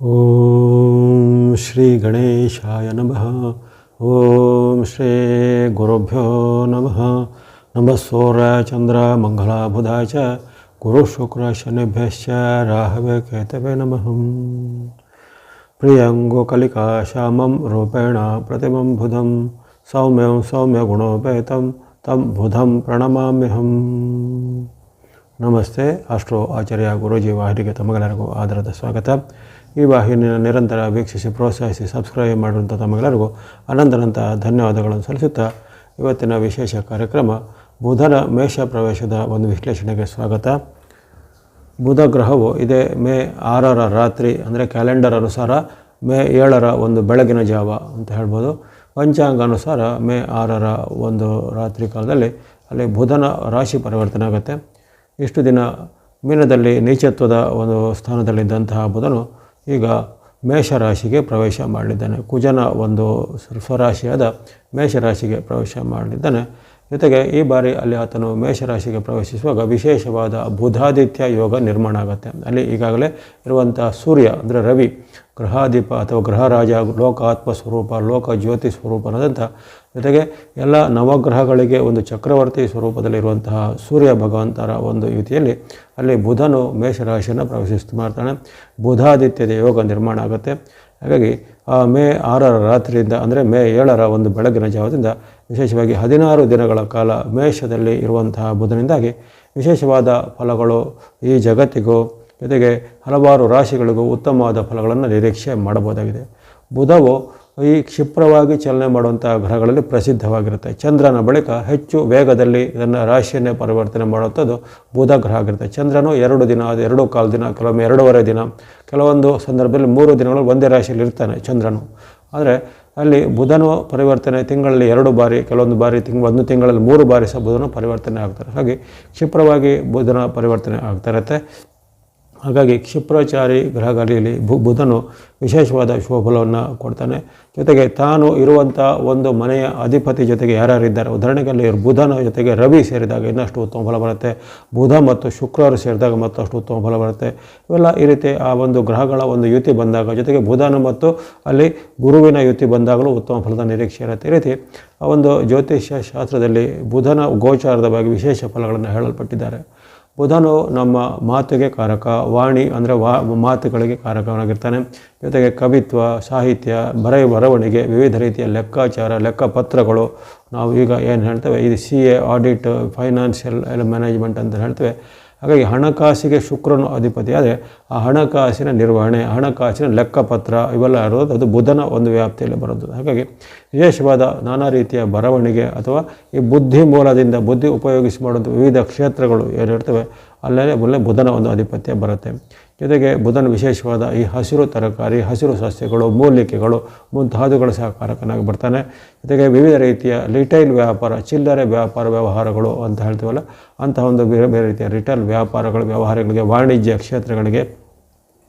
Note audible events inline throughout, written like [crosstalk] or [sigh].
ಓಂ ಶ್ರೀ ಗಣೇಶಾಯ ನಮಃ ಓಂ ಶ್ರೀ ಗುರುಭ್ಯೋ ನಮಃ ನಮಃ ಸೂರ್ಯ ಚಂದ್ರ ಮಂಗಳ ಬುಧ ಚ ಗುರು ಶುಕ್ರ ಶನಿಭ್ಯಶ್ಚ ರಾಹವೇ ಕೇತವೇ ನಮಃ ಪ್ರಿಯಂಗೋ ಕಲಿಕಾ ಶ್ಯಾಮಂ ರೂಪೇಣ ಪ್ರತಿಮಂ ಬುಧಂ ಸೌಮ್ಯಂ ಸೌಮ್ಯ ಗುಣೋಪೇತಂ ತಂ ಬುಧಂ ಪ್ರಣಮಾಮ್ಯಹಂ ನಮಸ್ತೆ ಅಷ್ಟೋ ಆಚಾರ್ಯ ಗುರೂಜಿ ವಾಹಿನಿಗೆ ತಮಗೆಲ್ಲರಿಗೂ ಆಧಾರದ ಸ್ವಾಗತ ಈ ವಾಹಿನಿಯ ನಿರಂತರ ವೀಕ್ಷಿಸಿ ಪ್ರೋತ್ಸಾಹಿಸಿ ಸಬ್ಸ್ಕ್ರೈಬ್ ಮಾಡಿರುವಂಥ ತಮಗೆಲ್ಲರಿಗೂ ಅನಂತರಂತ ಧನ್ಯವಾದಗಳನ್ನು ಸಲ್ಲಿಸುತ್ತಾ ಇವತ್ತಿನ ವಿಶೇಷ ಕಾರ್ಯಕ್ರಮ ಬುಧನ ಮೇಷ ಪ್ರವೇಶದ ಒಂದು ವಿಶ್ಲೇಷಣೆಗೆ ಸ್ವಾಗತ. ಬುಧ ಗ್ರಹವು ಇದೇ ಮೇ ಆರರ ರಾತ್ರಿ ಅಂದರೆ ಕ್ಯಾಲೆಂಡರ್ ಅನುಸಾರ ಮೇ ಏಳರ ಒಂದು ಬೆಳಗಿನ ಜಾವ ಅಂತ ಹೇಳ್ಬೋದು. ಪಂಚಾಂಗ ಅನುಸಾರ ಮೇ ಆರರ ಒಂದು ರಾತ್ರಿ ಕಾಲದಲ್ಲಿ ಅಲ್ಲಿ ಬುಧನ ರಾಶಿ ಪರಿವರ್ತನೆ ಆಗುತ್ತೆ. ಇಷ್ಟು ದಿನ ಮೀನದಲ್ಲಿ ನೀಚತ್ವದ ಒಂದು ಸ್ಥಾನದಲ್ಲಿದ್ದಂತಹ ಬುಧನು ಈಗ ಮೇಷರಾಶಿಗೆ ಪ್ರವೇಶ ಮಾಡಲಿದ್ದಾನೆ ಕುಜನ ಒಂದು ಸ್ವರಾಶಿಯಾದ ಮೇಷರಾಶಿಗೆ ಪ್ರವೇಶ ಮಾಡಲಿದ್ದಾನೆ ಜೊತೆಗೆ ಈ ಬಾರಿ ಅಲ್ಲಿ ಆತನು ಮೇಷರಾಶಿಗೆ ಪ್ರವೇಶಿಸುವಾಗ ವಿಶೇಷವಾದ ಬುಧಾದಿತ್ಯ ಯೋಗ ನಿರ್ಮಾಣ ಆಗುತ್ತೆ. ಅಲ್ಲಿ ಈಗಾಗಲೇ ಇರುವಂಥ ಸೂರ್ಯ ಅಂದರೆ ರವಿ ಗ್ರಹಾಧಿಪ ಅಥವಾ ಗ್ರಹರಾಜ ಲೋಕ ಆತ್ಮ ಸ್ವರೂಪ ಲೋಕ ಜ್ಯೋತಿ ಸ್ವರೂಪ ಅನ್ನೋದಂಥ ಜೊತೆಗೆ ಎಲ್ಲ ನವಗ್ರಹಗಳಿಗೆ ಒಂದು ಚಕ್ರವರ್ತಿ ಸ್ವರೂಪದಲ್ಲಿರುವಂತಹ ಸೂರ್ಯ ಭಗವಂತರ ಒಂದು ಯುತಿಯಲ್ಲಿ ಅಲ್ಲಿ ಬುಧನು ಮೇಷರಾಶಿಯನ್ನು ಪ್ರವೇಶಿಸ್ತು ಮಾಡ್ತಾನೆ. ಬುಧಾದಿತ್ಯದ ಯೋಗ ನಿರ್ಮಾಣ ಆಗುತ್ತೆ. ಹಾಗಾಗಿ ಆ ಮೇ ಆರರ ರಾತ್ರಿಯಿಂದ ಅಂದರೆ ಮೇ ಏಳರ ಒಂದು ಬೆಳಗಿನ ಜಾವದಿಂದ ವಿಶೇಷವಾಗಿ ಹದಿನಾರು ದಿನಗಳ ಕಾಲ ಮೇಷದಲ್ಲಿ ಇರುವಂತಹ ಬುಧನಿಂದಾಗಿ ವಿಶೇಷವಾದ ಫಲಗಳು ಈ ಜಗತ್ತಿಗೂ ಜೊತೆಗೆ ಹಲವಾರು ರಾಶಿಗಳಿಗೂ ಉತ್ತಮವಾದ ಫಲಗಳನ್ನು ನಿರೀಕ್ಷೆ ಮಾಡಬಹುದಾಗಿದೆ. ಬುಧವು ಈ ಕ್ಷಿಪ್ರವಾಗಿ ಚಲನೆ ಮಾಡುವಂಥ ಗ್ರಹಗಳಲ್ಲಿ ಪ್ರಸಿದ್ಧವಾಗಿರುತ್ತೆ. ಚಂದ್ರನ ಬಳಿಕ ಹೆಚ್ಚು ವೇಗದಲ್ಲಿ ಇದನ್ನು ರಾಶಿಯನ್ನೇ ಪರಿವರ್ತನೆ ಮಾಡುವಂಥದ್ದು ಬುಧ ಗ್ರಹ ಆಗಿರುತ್ತೆ. ಚಂದ್ರನು ಎರಡು ದಿನ ಅದು ಎರಡು ಕಾಲು ದಿನ, ಕೆಲವೊಮ್ಮೆ ಎರಡೂವರೆ ದಿನ, ಕೆಲವೊಂದು ಸಂದರ್ಭದಲ್ಲಿ ಮೂರು ದಿನಗಳು ಒಂದೇ ರಾಶಿಯಲ್ಲಿ ಇರ್ತಾನೆ ಚಂದ್ರನು. ಆದರೆ ಅಲ್ಲಿ ಬುಧನು ಪರಿವರ್ತನೆ ತಿಂಗಳಲ್ಲಿ ಎರಡು ಬಾರಿ, ಕೆಲವೊಂದು ಬಾರಿ ತಿಂಗ್, ಒಂದು ತಿಂಗಳಲ್ಲಿ ಮೂರು ಬಾರಿ ಸಹ ಬುಧನು ಪರಿವರ್ತನೆ ಆಗ್ತಾರೆ. ಹಾಗೆ ಕ್ಷಿಪ್ರವಾಗಿ ಬುಧನ ಪರಿವರ್ತನೆ ಆಗ್ತಾ ಇರುತ್ತೆ. ಹಾಗಾಗಿ ಕ್ಷಿಪ್ರಚಾರಿ ಗ್ರಹಗಳಲ್ಲಿ ಭೂ ಬುಧನು ವಿಶೇಷವಾದ ಶುಭಫಲವನ್ನು ಕೊಡ್ತಾನೆ. ಜೊತೆಗೆ ತಾನು ಇರುವಂಥ ಒಂದು ಮನೆಯ ಅಧಿಪತಿ ಜೊತೆಗೆ ಯಾರ್ಯಾರಿದ್ದಾರೆ? ಉದಾಹರಣೆಗೆ ಅಲ್ಲಿ ಬುಧನ ಜೊತೆಗೆ ರವಿ ಸೇರಿದಾಗ ಇನ್ನಷ್ಟು ಉತ್ತಮ ಫಲ ಬರುತ್ತೆ. ಬುಧ ಮತ್ತು ಶುಕ್ರರು ಸೇರಿದಾಗ ಮತ್ತಷ್ಟು ಉತ್ತಮ ಫಲ ಬರುತ್ತೆ. ಇವೆಲ್ಲ ಈ ರೀತಿ ಆ ಒಂದು ಗ್ರಹಗಳ ಒಂದು ಯುತಿ ಬಂದಾಗ, ಜೊತೆಗೆ ಬುಧನ ಮತ್ತು ಅಲ್ಲಿ ಗುರುವಿನ ಯುತಿ ಬಂದಾಗಲೂ ಉತ್ತಮ ಫಲದ ನಿರೀಕ್ಷೆ ಇರುತ್ತೆ. ಈ ರೀತಿ ಆ ಒಂದು ಜ್ಯೋತಿಷ್ಯ ಶಾಸ್ತ್ರದಲ್ಲಿ ಬುಧನ ಗೋಚಾರದ ಬಗ್ಗೆ ವಿಶೇಷ ಫಲಗಳನ್ನು ಹೇಳಲ್ಪಟ್ಟಿದ್ದಾರೆ. ಬುಧನು ನಮ್ಮ ಮಾತಿಗೆ ಕಾರಕ, ವಾಣಿ ಅಂದರೆ ವಾ, ಮಾತುಗಳಿಗೆ ಕಾರಕನಾಗಿರ್ತಾನೆ. ಜೊತೆಗೆ ಕವಿತ್ವ, ಸಾಹಿತ್ಯ ಬರ ಬರವಣಿಗೆ, ವಿವಿಧ ರೀತಿಯ ಲೆಕ್ಕಾಚಾರ, ಲೆಕ್ಕಪತ್ರಗಳು ನಾವು ಈಗ ಏನು ಹೇಳ್ತೇವೆ? ಇದು C A audit financial management ಅಂತ ಹೇಳ್ತೇವೆ. ಹಾಗಾಗಿ ಹಣಕಾಸಿಗೆ ಶುಕ್ರನು ಅಧಿಪತಿ. ಆದರೆ ಆ ಹಣಕಾಸಿನ ನಿರ್ವಹಣೆ, ಹಣಕಾಸಿನ ಲೆಕ್ಕಪತ್ರ ಇವೆಲ್ಲ ಇರೋದು ಅದು ಬುಧನ ಒಂದು ವ್ಯಾಪ್ತಿಯಲ್ಲಿ ಬರೋದು. ಹಾಗಾಗಿ ವಿಶೇಷವಾದ ನಾನಾ ರೀತಿಯ ಬರವಣಿಗೆ ಅಥವಾ ಈ ಬುದ್ಧಿ ಮೂಲದಿಂದ ಬುದ್ಧಿ ಉಪಯೋಗಿಸಿ ಮಾಡೋದು ವಿವಿಧ ಕ್ಷೇತ್ರಗಳು ಏನಿರ್ತವೆ ಅಲ್ಲೇ ಮೊದಲೇ ಬುಧನ ಒಂದು ಆಧಿಪತ್ಯ ಬರುತ್ತೆ. ಜೊತೆಗೆ ಬುಧನ ವಿಶೇಷವಾದ ಈ ಹಸಿರು ತರಕಾರಿ, ಹಸಿರು ಸಸ್ಯಗಳು, ಮೂಲಿಕೆಗಳು ಮುಂತಾದವುಗಳು ಸಹ ಕಾರಕನಾಗಿ ಬರ್ತಾನೆ. ಜೊತೆಗೆ ವಿವಿಧ ರೀತಿಯ ರಿಟೈಲ್ ವ್ಯಾಪಾರ, ಚಿಲ್ಲರೆ ವ್ಯಾಪಾರ ವ್ಯವಹಾರಗಳು ಅಂತ ಹೇಳ್ತೀವಲ್ಲ, ಅಂತಹ ಒಂದು ಬೇರೆ ಬೇರೆ ರೀತಿಯ ರಿಟೈಲ್ ವ್ಯಾಪಾರಗಳು ವ್ಯವಹಾರಗಳಿಗೆ, ವಾಣಿಜ್ಯ ಕ್ಷೇತ್ರಗಳಿಗೆ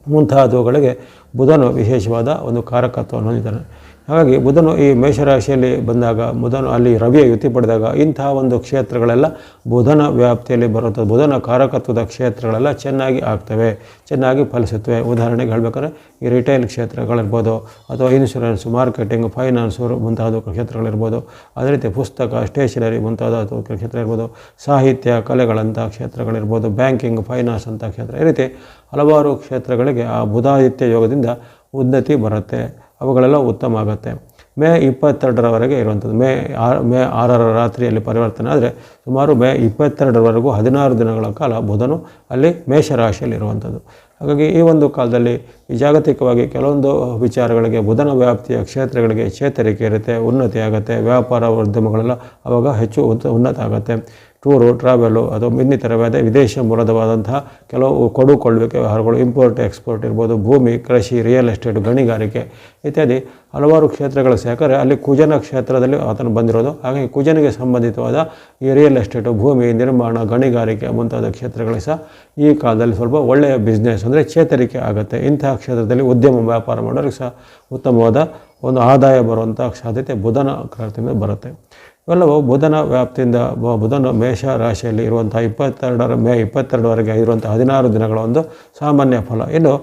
ಮುಂತಾದವುಗಳಿಗೆ ಬುಧನು ವಿಶೇಷವಾದ ಒಂದು ಕಾರಕತ್ವವನ್ನು ಹೊಂದಿದ್ದಾನೆ. ಹಾಗಾಗಿ ಬುಧನು ಈ ಮೇಷರಾಶಿಯಲ್ಲಿ ಬಂದಾಗ, ಬುಧನು ಅಲ್ಲಿ ರವಿಯ ಯುತಿ ಪಡೆದಾಗ ಇಂತಹ ಒಂದು ಕ್ಷೇತ್ರಗಳೆಲ್ಲ ಬುಧನ ವ್ಯಾಪ್ತಿಯಲ್ಲಿ ಬರುತ್ತದೆ ಬುಧನ ಕಾರಕತ್ವದ ಕ್ಷೇತ್ರಗಳೆಲ್ಲ ಚೆನ್ನಾಗಿ ಆಗ್ತವೆ, ಚೆನ್ನಾಗಿ ಫಲಿಸುತ್ತವೆ. ಉದಾಹರಣೆಗೆ ಹೇಳ್ಬೇಕಾದ್ರೆ ಈ ರಿಟೈಲ್ ಕ್ಷೇತ್ರಗಳಿರ್ಬೋದು, ಅಥವಾ ಇನ್ಶೂರೆನ್ಸ್ ಮಾರ್ಕೆಟಿಂಗ್ ಫೈನಾನ್ಸು ಮುಂತಾದ ಕ್ಷೇತ್ರಗಳಿರ್ಬೋದು. ಅದೇ ರೀತಿ ಪುಸ್ತಕ ಸ್ಟೇಷನರಿ ಮುಂತಾದ ಕ್ಷೇತ್ರ ಇರ್ಬೋದು ಸಾಹಿತ್ಯ, ಕಲೆಗಳಂಥ ಕ್ಷೇತ್ರಗಳಿರ್ಬೋದು. ಬ್ಯಾಂಕಿಂಗ್ ಫೈನಾನ್ಸ್ ಅಂತ ಕ್ಷೇತ್ರ. ಈ ರೀತಿ ಹಲವಾರು ಕ್ಷೇತ್ರಗಳಿಗೆ ಆ ಬುಧಾದಿತ್ಯ ಯೋಗದಿಂದ ಉನ್ನತಿ ಬರುತ್ತೆ. ಅವುಗಳೆಲ್ಲ ಉತ್ತಮ ಆಗುತ್ತೆ. ಮೇ ಇಪ್ಪತ್ತೆರಡರವರೆಗೆ ಇರುವಂಥದ್ದು. ಮೇ ಆರು, ಮೇ ಆರರ ರಾತ್ರಿಯಲ್ಲಿ ಪರಿವರ್ತನೆ ಆದರೆ ಸುಮಾರು ಮೇ ಇಪ್ಪತ್ತೆರಡರವರೆಗೂ ಹದಿನಾರು ದಿನಗಳ ಕಾಲ ಬುಧನು ಅಲ್ಲಿ ಮೇಷರಾಶಿಯಲ್ಲಿ ಇರುವಂಥದ್ದು. ಹಾಗಾಗಿ ಈ ಒಂದು ಕಾಲದಲ್ಲಿ ಜಾಗತಿಕವಾಗಿ ಕೆಲವೊಂದು ವಿಚಾರಗಳಿಗೆ ಬುಧನ ವ್ಯಾಪ್ತಿಯ ಕ್ಷೇತ್ರಗಳಿಗೆ ಚೇತರಿಕೆ ಇರುತ್ತೆ ಉನ್ನತಿ ಆಗುತ್ತೆ ವ್ಯಾಪಾರ ಉದ್ಯಮಗಳೆಲ್ಲ ಅವಾಗ ಹೆಚ್ಚು ಉನ್ನತ ಆಗುತ್ತೆ. ಟೂರು, ಟ್ರಾವೆಲು ಅಥವಾ ಇನ್ನಿತರವಾದ ವಿದೇಶ ಮೂಲದವಾದಂತಹ ಕೆಲವು ಕೊಡುಕೊಳ್ಳುವಿಕೆ ವ್ಯವಹಾರಗಳು ಇಂಪೋರ್ಟ್ ಎಕ್ಸ್ಪೋರ್ಟ್ ಇರ್ಬೋದು, ಭೂಮಿ, ಕೃಷಿ ರಿಯಲ್ ಎಸ್ಟೇಟ್ ಗಣಿಗಾರಿಕೆ ಇತ್ಯಾದಿ ಹಲವಾರು ಕ್ಷೇತ್ರಗಳು ಸಹಕಾರ ಅಲ್ಲಿ ಕುಜನ ಕ್ಷೇತ್ರದಲ್ಲಿ ಆತನು ಬಂದಿರೋದು. ಹಾಗಾಗಿ ಕುಜನಿಗೆ ಸಂಬಂಧಿತವಾದ ಈ ರಿಯಲ್ ಎಸ್ಟೇಟು ಭೂಮಿ, ನಿರ್ಮಾಣ, ಗಣಿಗಾರಿಕೆ ಮುಂತಾದ ಕ್ಷೇತ್ರಗಳಿಗೆ ಸಹ ಈ ಕಾಲದಲ್ಲಿ ಸ್ವಲ್ಪ ಒಳ್ಳೆಯ ಬಿಸ್ನೆಸ್ ಅಂದರೆ ಚೇತರಿಕೆ ಆಗುತ್ತೆ. ಇಂತಹ ಕ್ಷೇತ್ರದಲ್ಲಿ ಉದ್ಯಮ ವ್ಯಾಪಾರ ಮಾಡೋರಿಗೆ ಸಹ ಉತ್ತಮವಾದ ಒಂದು ಆದಾಯ ಬರುವಂಥ ಸಾಧ್ಯತೆ ಬುಧನ ಕ್ರಾಂತಿಯಿಂದ ಬರುತ್ತೆ. ಇವೆಲ್ಲವೂ ಬುಧನ ವ್ಯಾಪ್ತಿಯಿಂದ ಬುಧನ ಮೇಷ ರಾಶಿಯಲ್ಲಿ ಇರುವಂಥ ಇಪ್ಪತ್ತೆರಡರ ಮೇ ಇಪ್ಪತ್ತೆರಡವರೆಗೆ ಇರುವಂಥ ಹದಿನಾರು ದಿನಗಳ ಒಂದು ಸಾಮಾನ್ಯ ಫಲ. ಇನ್ನು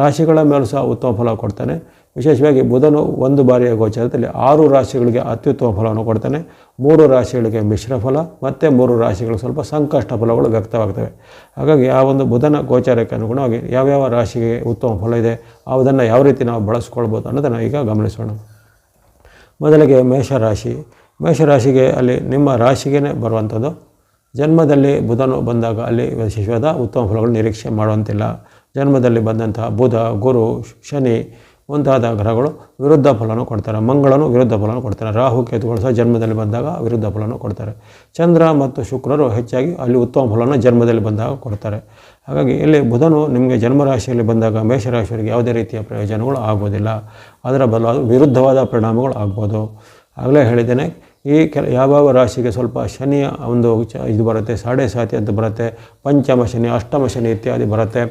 ರಾಶಿಗಳ ಮೇಲೂ ಸಹ ಉತ್ತಮ ಫಲ ಕೊಡ್ತಾನೆ. ವಿಶೇಷವಾಗಿ ಬುಧನು ಒಂದು ಬಾರಿಯ ಗೋಚರದಲ್ಲಿ ಆರು ರಾಶಿಗಳಿಗೆ ಅತ್ಯುತ್ತಮ ಫಲವನ್ನು ಕೊಡ್ತಾನೆ. ಮೂರು ರಾಶಿಗಳಿಗೆ ಮಿಶ್ರ ಫಲ ಮತ್ತು ಮೂರು ರಾಶಿಗಳು ಸ್ವಲ್ಪ ಸಂಕಷ್ಟ ಫಲಗಳು ವ್ಯಕ್ತವಾಗ್ತವೆ. ಹಾಗಾಗಿ ಆ ಒಂದು ಬುಧನ ಗೋಚಾರಕ್ಕೆ ಅನುಗುಣವಾಗಿ ಯಾವ್ಯಾವ ರಾಶಿಗೆ ಉತ್ತಮ ಫಲ ಇದೆ ಅದನ್ನು ಯಾವ ರೀತಿ ನಾವು ಬಳಸ್ಕೊಳ್ಬೋದು ಅನ್ನೋದನ್ನು ಈಗ ಗಮನಿಸೋಣ. ಮೊದಲಿಗೆ ಮೇಷರಾಶಿ ಮೇಷರಾಶಿಗೆ ಅಲ್ಲಿ ನಿಮ್ಮ ರಾಶಿಗೆ ಬರುವಂಥದ್ದು. ಜನ್ಮದಲ್ಲಿ ಬುಧನು ಬಂದಾಗ ಅಲ್ಲಿ ವಿಶೇಷವಾದ ಉತ್ತಮ ಫಲಗಳು ನಿರೀಕ್ಷೆ ಮಾಡುವಂತಿಲ್ಲ. ಜನ್ಮದಲ್ಲಿ ಬಂದಂತಹ ಬುಧ, ಗುರು, ಶನಿ ಮುಂತಾದ ಗ್ರಹಗಳು ವಿರುದ್ಧ ಫಲವನ್ನು ಕೊಡ್ತಾರೆ. ಮಂಗಳನು ವಿರುದ್ಧ ಫಲವನ್ನು ಕೊಡ್ತಾರೆ. ರಾಹು, ಕೇತುಗಳು ಸಹ ಜನ್ಮದಲ್ಲಿ ಬಂದಾಗ ವಿರುದ್ಧ ಫಲವನ್ನು ಕೊಡ್ತಾರೆ. ಚಂದ್ರ ಮತ್ತು ಶುಕ್ರರು ಹೆಚ್ಚಾಗಿ ಅಲ್ಲಿ ಉತ್ತಮ ಫಲವನ್ನು ಜನ್ಮದಲ್ಲಿ ಬಂದಾಗ ಕೊಡ್ತಾರೆ. ಹಾಗಾಗಿ ಇಲ್ಲಿ ಬುಧನು ನಿಮಗೆ ಜನ್ಮರಾಶಿಯಲ್ಲಿ ಬಂದಾಗ ಮೇಷರಾಶಿಯವರಿಗೆ ಯಾವುದೇ ರೀತಿಯ ಪ್ರಯೋಜನಗಳು ಆಗೋದಿಲ್ಲ ಅದರ ಬದಲಾದ ವಿರುದ್ಧವಾದ ಪರಿಣಾಮಗಳು ಆಗ್ಬೋದು. ಆಗಲೇ ಹೇಳಿದ್ದೇನೆ ಈ ಕೆಲ ಯಾವ್ಯಾವ ರಾಶಿಗೆ ಸ್ವಲ್ಪ ಶನಿಯ ಒಂದು ಇದು ಬರುತ್ತೆ, ಸಾಡೆ ಸಾತಿ ಅಂತ ಬರುತ್ತೆ, ಪಂಚಮ ಶನಿ, ಅಷ್ಟಮ ಶನಿ ಇತ್ಯಾದಿ ಬರುತ್ತೆ,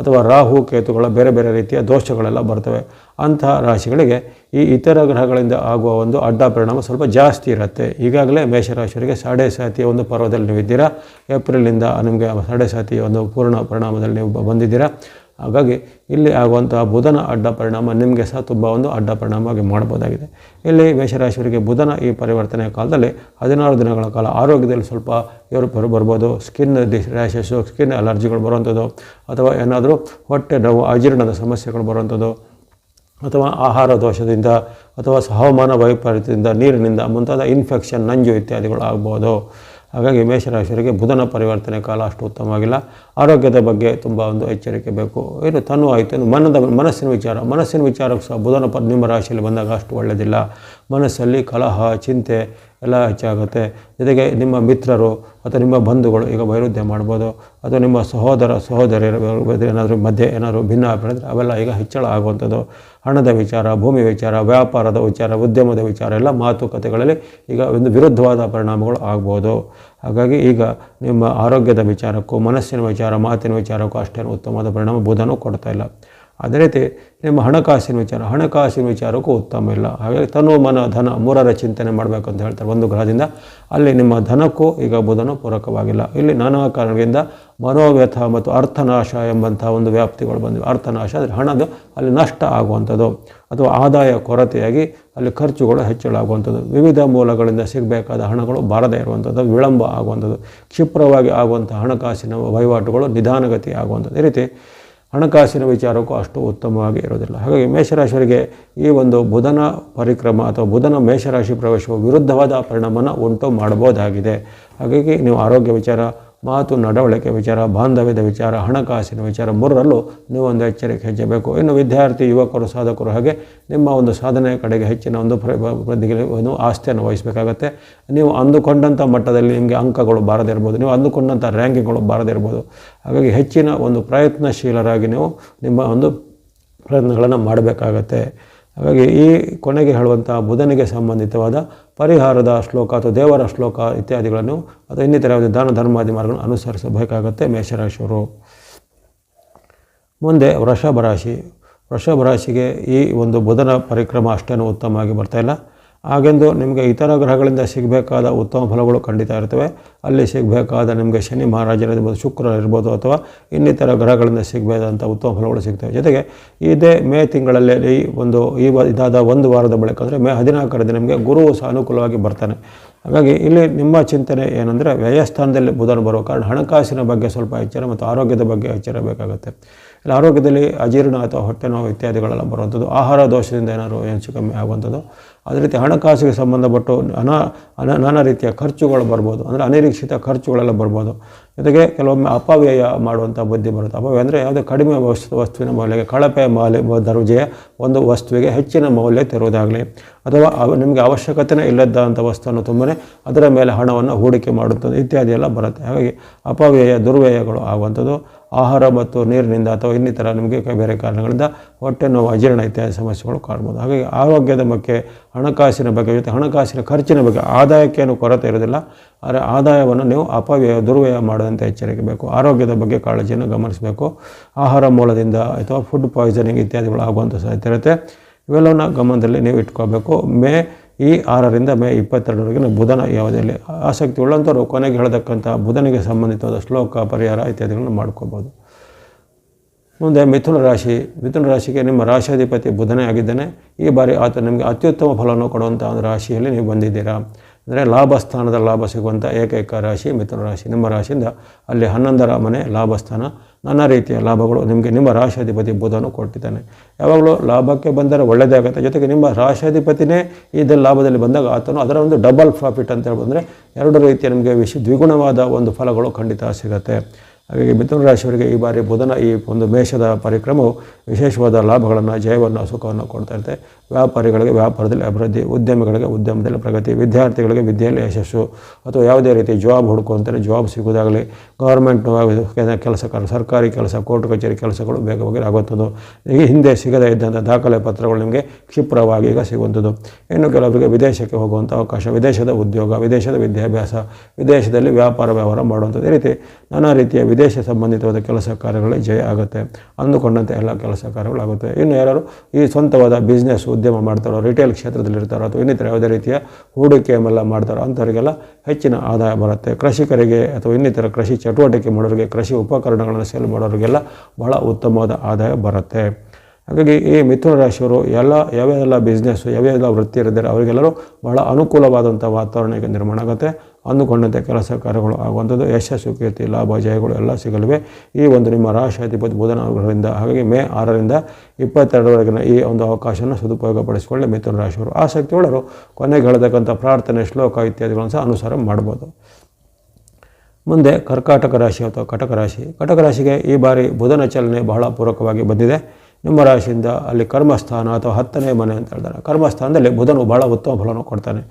ಅಥವಾ ರಾಹು, ಕೇತುಗಳ ಬೇರೆ ಬೇರೆ ರೀತಿಯ ದೋಷಗಳೆಲ್ಲ ಬರ್ತವೆ. ಅಂತಹ ರಾಶಿಗಳಿಗೆ ಈ ಇತರ ಗ್ರಹಗಳಿಂದ ಆಗುವ ಒಂದು ಅಡ್ಡ ಪರಿಣಾಮ ಸ್ವಲ್ಪ ಜಾಸ್ತಿ ಇರುತ್ತೆ. ಈಗಾಗಲೇ ಮೇಷರಾಶಿಯವರಿಗೆ ಸಾಡೆ ಸಾತಿಯ ಒಂದು ಪರ್ವದಲ್ಲಿ ನೀವು ಇದ್ದೀರಾ ಏಪ್ರಿಲಿಂದ ನಿಮಗೆ ಸಾಡೆ ಸಾತಿಯ ಒಂದು ಪೂರ್ಣ ಪರಿಣಾಮದಲ್ಲಿ ನೀವು ಬಂದಿದ್ದೀರಾ. ಹಾಗಾಗಿ ಇಲ್ಲಿ ಆಗುವಂತಹ ಬುಧನ ಅಡ್ಡ ಪರಿಣಾಮ ನಿಮಗೆ ಸಹ ತುಂಬ ಒಂದು ಅಡ್ಡ ಪರಿಣಾಮವಾಗಿ ಮಾಡಬಹುದಾಗಿದೆ. ಇಲ್ಲಿ ಮೇಷರಾಶಿಯವರಿಗೆ ಬುಧನ ಈ ಪರಿವರ್ತನೆಯ ಕಾಲದಲ್ಲಿ ಹದಿನಾರು ದಿನಗಳ ಕಾಲ ಆರೋಗ್ಯದಲ್ಲಿ ಸ್ವಲ್ಪ ಏರುಪೇರು ಬರ್ಬೋದು. ಸ್ಕಿನ್ ಡಿಸ್ ಸ್ಕಿನ್ ಅಲರ್ಜಿಗಳು ಬರುವಂಥದ್ದು, ಅಥವಾ ಏನಾದರೂ ಹೊಟ್ಟೆ ನೋವು, ಅಜೀರ್ಣದ ಸಮಸ್ಯೆಗಳು ಬರುವಂಥದ್ದು, ಅಥವಾ ಆಹಾರ ದೋಷದಿಂದ, ಅಥವಾ ಹವಾಮಾನ ವೈಪರೀತ್ಯದಿಂದ, ನೀರಿನಿಂದ ಮುಂತಾದ ಇನ್ಫೆಕ್ಷನ್ ನಂಜು ಇತ್ಯಾದಿಗಳು ಆಗ್ಬೋದು. ಹಾಗಾಗಿ ಮೇಷರಾಶಿಯರಿಗೆ ಬುಧನ ಪರಿವರ್ತನೆ ಕಾಲ ಅಷ್ಟು ಉತ್ತಮವಾಗಿಲ್ಲ. ಆರೋಗ್ಯದ ಬಗ್ಗೆ ತುಂಬ ಒಂದು ಎಚ್ಚರಿಕೆ ಬೇಕು. ಏನು ತನು ಆಯಿತು ಮನದ ಮನಸ್ಸಿನ ವಿಚಾರ. ಮನಸ್ಸಿನ ವಿಚಾರಕ್ಕೂ ಸಹ ಬುಧನ ಪ ನಿಮ್ಮ ರಾಶಿಯಲ್ಲಿ ಬಂದಾಗ ಅಷ್ಟು ಒಳ್ಳೆಯದಿಲ್ಲ ಮನಸ್ಸಲ್ಲಿ ಕಲಹ, ಚಿಂತೆ ಎಲ್ಲ ಹೆಚ್ಚಾಗುತ್ತೆ. ಜೊತೆಗೆ ನಿಮ್ಮ ಮಿತ್ರರು ಅಥವಾ ನಿಮ್ಮ ಬಂಧುಗಳು ಈಗ ವೈರುಧ್ಯ ಮಾಡ್ಬೋದು. ಅಥವಾ ನಿಮ್ಮ ಸಹೋದರ, ಸಹೋದರಿಯರ ಏನಾದರೂ ಮಧ್ಯೆ ಏನಾದರೂ ಭಿನ್ನ ಬೆಳೆದರೆ ಅವೆಲ್ಲ ಈಗ ಹೆಚ್ಚಳ ಆಗುವಂಥದ್ದು. ಹಣದ ವಿಚಾರ, ಭೂಮಿ ವಿಚಾರ, ವ್ಯಾಪಾರದ ವಿಚಾರ, ಉದ್ಯಮದ ವಿಚಾರ, ಎಲ್ಲ ಮಾತುಕತೆಗಳಲ್ಲಿ ಈಗ ಒಂದು ವಿರುದ್ಧವಾದ ಪರಿಣಾಮಗಳು ಆಗ್ಬೋದು. ಹಾಗಾಗಿ ಈಗ ನಿಮ್ಮ ಆರೋಗ್ಯದ ವಿಚಾರಕ್ಕೂ, ಮನಸ್ಸಿನ ವಿಚಾರ, ಮಾತಿನ ವಿಚಾರಕ್ಕೂ ಅಷ್ಟೇನು ಉತ್ತಮವಾದ ಪರಿಣಾಮ ಬುಧನೂ ಕೊಡ್ತಾ ಇಲ್ಲ. ಅದೇ ರೀತಿ ನಿಮ್ಮ ಹಣಕಾಸಿನ ವಿಚಾರ, ಹಣಕಾಸಿನ ವಿಚಾರಕ್ಕೂ ಉತ್ತಮ ಇಲ್ಲ. ಹಾಗಾಗಿ ತನು, ಮನ, ಧನ ಮೂರರ ಚಿಂತನೆ ಮಾಡಬೇಕು ಅಂತ ಹೇಳ್ತಾರೆ ಒಂದು ಗ್ರಹದಿಂದ. ಅಲ್ಲಿ ನಿಮ್ಮ ಧನಕ್ಕೂ ಈಗ ಬುಧನು ಪೂರಕವಾಗಿಲ್ಲ. ಇಲ್ಲಿ ನಾನಾ ಕಾರಣಗಳಿಂದ ಮನೋವ್ಯಥ ಮತ್ತು ಅರ್ಥನಾಶ ಎಂಬಂಥ ಒಂದು ವ್ಯಾಪ್ತಿಗಳು ಬಂದಿವೆ. ಅರ್ಥನಾಶ ಅಂದರೆ ಹಣದ, ಅಲ್ಲಿ ನಷ್ಟ ಆಗುವಂಥದ್ದು ಅಥವಾ ಆದಾಯ ಕೊರತೆಯಾಗಿ ಅಲ್ಲಿ ಖರ್ಚುಗಳು ಹೆಚ್ಚಳ ಆಗುವಂಥದ್ದು ವಿವಿಧ ಮೂಲಗಳಿಂದ ಸಿಗಬೇಕಾದ ಹಣಗಳು ಬಾರದೇ ಇರುವಂಥದ್ದು, ವಿಳಂಬ ಆಗುವಂಥದ್ದು, ಕ್ಷಿಪ್ರವಾಗಿ ಆಗುವಂಥ ಹಣಕಾಸಿನ ವಹಿವಾಟುಗಳು ನಿಧಾನಗತಿ ಆಗುವಂಥದ್ದು. ಈ ರೀತಿ ಹಣಕಾಸಿನ ವಿಚಾರಕ್ಕೂ ಅಷ್ಟು ಉತ್ತಮವಾಗಿ ಇರೋದಿಲ್ಲ. ಹಾಗಾಗಿ ಮೇಷರಾಶಿಯವರಿಗೆ ಈ ಒಂದು ಬುಧನ ಪರಿಕ್ರಮ ಅಥವಾ ಬುಧನ ಮೇಷರಾಶಿ ಪ್ರವೇಶವು ವಿರುದ್ಧವಾದ ಪರಿಣಾಮನ ಉಂಟು ಮಾಡಬಹುದಾಗಿದೆ. ಹಾಗಾಗಿ ನೀವು ಆರೋಗ್ಯ ವಿಚಾರ ಮಾತು, ನಡವಳಿಕೆ ವಿಚಾರ, ಬಾಂಧವ್ಯದ ವಿಚಾರ, ಹಣಕಾಸಿನ ವಿಚಾರ ಮೂರರಲ್ಲೂ ನೀವು ಒಂದು ಎಚ್ಚರಿಕೆ ಹೆಚ್ಚಬೇಕು. ಬೇಕು ಇನ್ನು ವಿದ್ಯಾರ್ಥಿ, ಯುವಕರು, ಸಾಧಕರು ಹಾಗೆ ನಿಮ್ಮ ಒಂದು ಸಾಧನೆಯ ಕಡೆಗೆ ಹೆಚ್ಚಿನ ಒಂದು ಒಂದು ಆಸ್ತಿಯನ್ನು ವಹಿಸಬೇಕಾಗತ್ತೆ. ನೀವು ಅಂದುಕೊಂಡಂಥ ಮಟ್ಟದಲ್ಲಿ ನಿಮಗೆ ಅಂಕಗಳು ಬಾರದಿರ್ಬೋದು, ನೀವು ಅಂದುಕೊಂಡಂಥ ರ್ಯಾಂಕಿಂಗ್ಗಳು ಬಾರದಿರ್ಬೋದು. ಹಾಗಾಗಿ ಹೆಚ್ಚಿನ ಒಂದು ಪ್ರಯತ್ನಶೀಲರಾಗಿ ನೀವು ನಿಮ್ಮ ಒಂದು ಪ್ರಯತ್ನಗಳನ್ನು ಮಾಡಬೇಕಾಗತ್ತೆ. ಹಾಗಾಗಿ ಈ ಕೊನೆಗೆ ಹೇಳುವಂಥ ಬುಧನಿಗೆ ಸಂಬಂಧಿತವಾದ ಪರಿಹಾರದ ಶ್ಲೋಕ ಅಥವಾ ದೇವರ ಶ್ಲೋಕ ಇತ್ಯಾದಿಗಳನ್ನು ಅಥವಾ ಇನ್ನಿತರ ಯಾವುದೇ ದಾನ ಧರ್ಮಾದಿ ಮಾರ್ಗಗಳನ್ನು ಅನುಸರಿಸಬೇಕಾಗತ್ತೆ ಮೇಷರಾಶಿಯವರು. ಮುಂದೆ ವೃಷಭ ರಾಶಿ. ವೃಷಭ ರಾಶಿಗೆ ಈ ಒಂದು ಬುಧನ ಪರಿಕ್ರಮ ಅಷ್ಟೇನು ಉತ್ತಮವಾಗಿ ಬರ್ತಾಯಿಲ್ಲ ಹಾಗೆಂದು ನಿಮಗೆ ಇತರ ಗ್ರಹಗಳಿಂದ ಸಿಗಬೇಕಾದ ಉತ್ತಮ ಫಲಗಳು ಖಂಡಿತ ಇರ್ತವೆ ಅಲ್ಲಿ ಸಿಗಬೇಕಾದ ನಿಮಗೆ ಶನಿ ಮಹಾರಾಜರಿರ್ಬೋದು ಶುಕ್ರ ಇರ್ಬೋದು ಅಥವಾ ಇನ್ನಿತರ ಗ್ರಹಗಳಿಂದ ಸಿಗಬೇಕಾದಂಥ ಉತ್ತಮ ಫಲಗಳು ಸಿಗ್ತವೆ. ಜೊತೆಗೆ ಇದೇ ಮೇ ತಿಂಗಳಲ್ಲಿ ಈ ಒಂದು ಈ ಇದಾದ ಒಂದು ವಾರದ ಬಳಿಕ ಅಂದರೆ ಮೇ ಹದಿನಾಲ್ಕರ ದಿನ ನಿಮಗೆ ಗುರು ಸಹ ಅನುಕೂಲವಾಗಿ ಬರ್ತಾನೆ. ಹಾಗಾಗಿ ಇಲ್ಲಿ ನಿಮ್ಮ ಚಿಂತನೆ ಏನಂದರೆ ವ್ಯಯಸ್ಥಾನದಲ್ಲಿ ಬುಧನ ಬರುವ ಕಾರಣ ಹಣಕಾಸಿನ ಬಗ್ಗೆ ಸ್ವಲ್ಪ ಎಚ್ಚರ ಮತ್ತು ಆರೋಗ್ಯದ ಬಗ್ಗೆ ಎಚ್ಚರ ಬೇಕಾಗುತ್ತೆ. ಇಲ್ಲಿ, ಆರೋಗ್ಯದಲ್ಲಿ ಅಜೀರ್ಣ ಅಥವಾ ಹೊಟ್ಟೆ ನೋವು ಇತ್ಯಾದಿಗಳೆಲ್ಲ ಬರುವಂಥದ್ದು. ಆಹಾರ ದೋಷದಿಂದ ಏನಾದರೂ ಹೆಚ್ಚು ಕಮ್ಮಿ ಆಗುವಂಥದ್ದು. ಅದೇ ರೀತಿ ಹಣಕಾಸಿಗೆ ಸಂಬಂಧಪಟ್ಟು ಅನಾ ನಾನಾ ರೀತಿಯ ಖರ್ಚುಗಳು ಬರ್ಬೋದು. ಅಂದರೆ ಅನಿರೀಕ್ಷಿತ ಖರ್ಚುಗಳೆಲ್ಲ ಬರ್ಬೋದು. ಜೊತೆಗೆ ಕೆಲವೊಮ್ಮೆ ಅಪವ್ಯಯ ಮಾಡುವಂಥ ಬುದ್ಧಿ ಬರುತ್ತೆ. ಅಪವ್ಯಯ ಅಂದರೆ ಯಾವುದೇ ಕಡಿಮೆ ವಸ್ತು, ವಸ್ತುವಿನ ಮೌಲ್ಯಕ್ಕೆ ಕಳಪೆ ಮೌಲ್ಯ ದರ್ಜೆಯ ಒಂದು ವಸ್ತುವಿಗೆ ಹೆಚ್ಚಿನ ಮೌಲ್ಯ ತರುವುದಾಗಲಿ, ಅಥವಾ ನಿಮಗೆ ಅವಶ್ಯಕತೆಯೇ ಇಲ್ಲದಂಥ ವಸ್ತುವನ್ನು ತುಂಬಾ ಅದರ ಮೇಲೆ ಹಣವನ್ನು ಹೂಡಿಕೆ ಮಾಡುತ್ತದೆ ಇತ್ಯಾದಿ ಎಲ್ಲ ಬರುತ್ತೆ. ಹಾಗಾಗಿ ಅಪವ್ಯಯ, ದುರ್ವ್ಯಯಗಳು ಆಗುವಂಥದ್ದು. ಆಹಾರ ಮತ್ತು ನೀರಿನಿಂದ ಅಥವಾ ಇನ್ನಿತರ ನಿಮಗೆ ಬೇರೆ ಕಾರಣಗಳಿಂದ ಹೊಟ್ಟೆ ನೋವು, ಅಜೀರ್ಣ ಇತ್ಯಾದಿ ಸಮಸ್ಯೆಗಳು ಕಾಣ್ಬೋದು. ಹಾಗಾಗಿ ಆರೋಗ್ಯದ ಬಗ್ಗೆ, ಹಣಕಾಸಿನ ಬಗ್ಗೆ ಜೊತೆ ಹಣಕಾಸಿನ ಖರ್ಚಿನ ಬಗ್ಗೆ ಆದಾಯಕ್ಕೇನು ಕೊರತೆ ಇರೋದಿಲ್ಲ ಆದರೆ ಆದಾಯವನ್ನು ನೀವು ಅಪವ್ಯಯ, ದುರ್ವ್ಯಯ ಮಾಡದಂತೆ ಎಚ್ಚರಿಕೆ ಬೇಕು ಆರೋಗ್ಯದ ಬಗ್ಗೆ ಕಾಳಜಿಯನ್ನು ಗಮನಿಸಬೇಕು. ಆಹಾರ ಮೂಲದಿಂದ ಅಥವಾ ಫುಡ್ ಪಾಯ್ಸನಿಂಗ್ ಇತ್ಯಾದಿಗಳು ಆಗುವಂಥ ಸಾಧ್ಯತೆ ಇರುತ್ತೆ. ಇವೆಲ್ಲವನ್ನ ಗಮನದಲ್ಲಿ ನೀವು ಇಟ್ಕೋಬೇಕು. ಮೇ ಈ ಆರರಿಂದ ಮೇ ಇಪ್ಪತ್ತೆರಡರವರೆಗಿನ ಬುಧನ ಯಾವುದಲ್ಲಿ ಆಸಕ್ತಿ ಉಳ್ಳಂಥವ್ರು ಕೊನೆಗೆ ಹೇಳತಕ್ಕಂಥ ಬುಧನಿಗೆ ಸಂಬಂಧಿತವಾದ ಶ್ಲೋಕ, ಪರಿಹಾರ ಇತ್ಯಾದಿಗಳನ್ನು ಮಾಡ್ಕೋಬೋದು. ಮುಂದೆ ಮಿಥುನ ರಾಶಿ. ಮಿಥುನ ರಾಶಿಗೆ ನಿಮ್ಮ ರಾಶಾಧಿಪತಿ ಬುಧನೇ ಆಗಿದ್ದಾನೆ. ಈ ಬಾರಿ ಆತ ನಿಮಗೆ ಅತ್ಯುತ್ತಮ ಫಲವನ್ನು ಕೊಡುವಂಥ ಒಂದು ರಾಶಿಯಲ್ಲಿ ನೀವು ಬಂದಿದ್ದೀರಾ. ಅಂದರೆ ಲಾಭ ಸ್ಥಾನದ ಲಾಭ ಸಿಗುವಂಥ ಏಕೈಕ ರಾಶಿ ಮಿಥುನ ರಾಶಿ. ನಿಮ್ಮ ರಾಶಿಯಿಂದ ಅಲ್ಲಿ ಹನ್ನೊಂದರ ಮನೆ ಲಾಭಸ್ಥಾನ. ನಾನಾ ರೀತಿಯ ಲಾಭಗಳು ನಿಮಗೆ ನಿಮ್ಮ ರಾಶಾಧಿಪತಿ ಬುಧನು ಕೊಟ್ಟಿದ್ದಾನೆ. ಯಾವಾಗಲೂ ಲಾಭಕ್ಕೆ ಬಂದರೆ ಒಳ್ಳೆಯದೇ ಆಗುತ್ತೆ. ಜೊತೆಗೆ ನಿಮ್ಮ ರಾಶಾಧಿಪತಿನೇ ಇದರ ಲಾಭದಲ್ಲಿ ಬಂದಾಗ ಆತನು ಅದರ ಒಂದು ಡಬಲ್ ಪ್ರಾಫಿಟ್ ಅಂತ ಹೇಳಿ ಬಂದರೆ ಎರಡು ರೀತಿಯ ನಿಮಗೆ ವಿಶ್ ದ್ವಿಗುಣವಾದ ಒಂದು ಫಲಗಳು ಖಂಡಿತ ಸಿಗುತ್ತೆ. ಹಾಗಾಗಿ ಮಿಥುನ ರಾಶಿಯವರಿಗೆ ಈ ಬಾರಿ ಬುಧನ ಈ ಒಂದು ಮೇಷದ ಪರಿಕ್ರಮವು ವಿಶೇಷವಾದ ಲಾಭಗಳನ್ನು, ಜಯವನ್ನು, ಸುಖವನ್ನು ಕೊಡ್ತಾ ಇರುತ್ತೆ. ವ್ಯಾಪಾರಿಗಳಿಗೆ ವ್ಯಾಪಾರದಲ್ಲಿ ಅಭಿವೃದ್ಧಿ, ಉದ್ಯಮಿಗಳಿಗೆ ಉದ್ಯಮದಲ್ಲಿ ಪ್ರಗತಿ, ವಿದ್ಯಾರ್ಥಿಗಳಿಗೆ ವಿದ್ಯೆಯಲ್ಲಿ ಯಶಸ್ಸು ಅಥವಾ ಯಾವುದೇ ರೀತಿ ಜಾಬ್ ಹುಡುಕುವಂತಾರೆ ಜಾಬ್ ಸಿಗೋದಾಗಲಿ ಗೌರ್ಮೆಂಟ್ ಕೆಲಸ ಸರ್ಕಾರಿ ಕೆಲಸ ಕೋರ್ಟ್ ಕಚೇರಿ ಕೆಲಸಗಳು ಬೇಗ ಆಗುವಂಥದ್ದು. ಈ ಹಿಂದೆ ಸಿಗದೇ ಇದ್ದಂಥ ದಾಖಲೆ ಪತ್ರಗಳು ನಿಮಗೆ ಕ್ಷಿಪ್ರವಾಗಿ ಈಗ ಸಿಗುವಂಥದ್ದು. ಇನ್ನು ಕೆಲವರಿಗೆ ವಿದೇಶಕ್ಕೆ ಹೋಗುವಂಥ ಅವಕಾಶ, ವಿದೇಶದ ಉದ್ಯೋಗ, ವಿದೇಶದ ವಿದ್ಯಾಭ್ಯಾಸ, ವಿದೇಶದಲ್ಲಿ ವ್ಯಾಪಾರ ವ್ಯವಹಾರ ಮಾಡುವಂಥದ್ದು. ಈ ರೀತಿ ನಾನಾ ರೀತಿಯ ವಿದೇಶ ಸಂಬಂಧಿತವಾದ ಕೆಲಸ ಕಾರ್ಯಗಳು ಜಯ ಆಗುತ್ತೆ. ಅಂದುಕೊಂಡಂತೆ ಎಲ್ಲ ಕೆಲಸ ಕಾರ್ಯಗಳಾಗುತ್ತೆ. ಇನ್ನು ಯಾರು ಈ ಸ್ವಂತವಾದ ಬಿಸ್ನೆಸ್ ಉದ್ಯಮ ಮಾಡ್ತಾರೋ ರಿಟೇಲ್ ಕ್ಷೇತ್ರದಲ್ಲಿ ಇರ್ತಾರೋ ಅಥವಾ ಇನ್ನಿತರ ಯಾವುದೇ ರೀತಿಯ ಹೂಡಿಕೆಯನ್ನೆಲ್ಲ ಮಾಡ್ತಾರೋ ಅಂಥವರಿಗೆಲ್ಲ ಹೆಚ್ಚಿನ ಆದಾಯ ಬರುತ್ತೆ. ಕೃಷಿಕರಿಗೆ ಅಥವಾ ಇನ್ನಿತರ ಕೃಷಿ ಚಟುವಟಿಕೆ ಮಾಡೋರಿಗೆ, ಕೃಷಿ ಉಪಕರಣಗಳನ್ನು ಸೇಲ್ ಮಾಡೋರಿಗೆಲ್ಲ ಬಹಳ ಉತ್ತಮವಾದ ಆದಾಯ ಬರುತ್ತೆ. ಹಾಗಾಗಿ ಈ ಮಿಥುನ ರಾಶಿಯವರು ಎಲ್ಲ ಯಾವ್ಯಾವೆಲ್ಲ ಬಿಸ್ನೆಸ್ಸು ಯಾವ್ಯಾವೆಲ್ಲ ವೃತ್ತಿ ಇರಿದ್ದಾರೆ ಅವರಿಗೆಲ್ಲರೂ ಬಹಳ ಅನುಕೂಲವಾದಂಥ ವಾತಾವರಣ ಈಗ ನಿರ್ಮಾಣ ಆಗುತ್ತೆ. ಅಂದುಕೊಂಡಂತೆ ಕೆಲಸ ಕಾರ್ಯಗಳು ಆಗುವಂಥದ್ದು, ಯಶಸ್ಸು, ಕೀರ್ತಿ, ಲಾಭ, ಜಯಗಳು ಎಲ್ಲ ಸಿಗಲಿವೆ. ಈ ಒಂದು ನಿಮ್ಮ ರಾಶಿಯಾಧಿಪತಿ ಬುಧನ ಅನುಗ್ರಹದಿಂದ ಹಾಗಾಗಿ ಮೇ ಆರರಿಂದ ಇಪ್ಪತ್ತೆರಡರವರೆಗಿನ ಈ ಒಂದು ಅವಕಾಶವನ್ನು ಸದುಪಯೋಗಪಡಿಸಿಕೊಳ್ಳಿ ಮಿಥುನ ರಾಶಿಯವರು. ಆಸಕ್ತಿ ಒಳರು ಕೊನೆಗೆ ಹೇಳತಕ್ಕಂಥ ಪ್ರಾರ್ಥನೆ, ಶ್ಲೋಕ ಇತ್ಯಾದಿಗಳನ್ನು ಸಹ ಅನುಸಾರ ಮಾಡ್ಬೋದು. ಮುಂದೆ ಕರ್ಕಾಟಕ ರಾಶಿ ಅಥವಾ ಕಟಕ ರಾಶಿ. ಕಟಕ ರಾಶಿಗೆ ಈ ಬಾರಿ ಬುಧನ ಚಲನೆ ಬಹಳ ಪೂರಕವಾಗಿ ಬಂದಿದೆ. ನಿಮ್ಮ ರಾಶಿಯಿಂದ ಅಲ್ಲಿ ಕರ್ಮಸ್ಥಾನ ಅಥವಾ ಹತ್ತನೇ ಮನೆ ಅಂತ ಹೇಳ್ತಾರೆ. ಕರ್ಮಸ್ಥಾನದಲ್ಲಿ ಬುಧನು ಬಹಳ ಉತ್ತಮ ಫಲವನ್ನು ಕೊಡ್ತಾನೆ.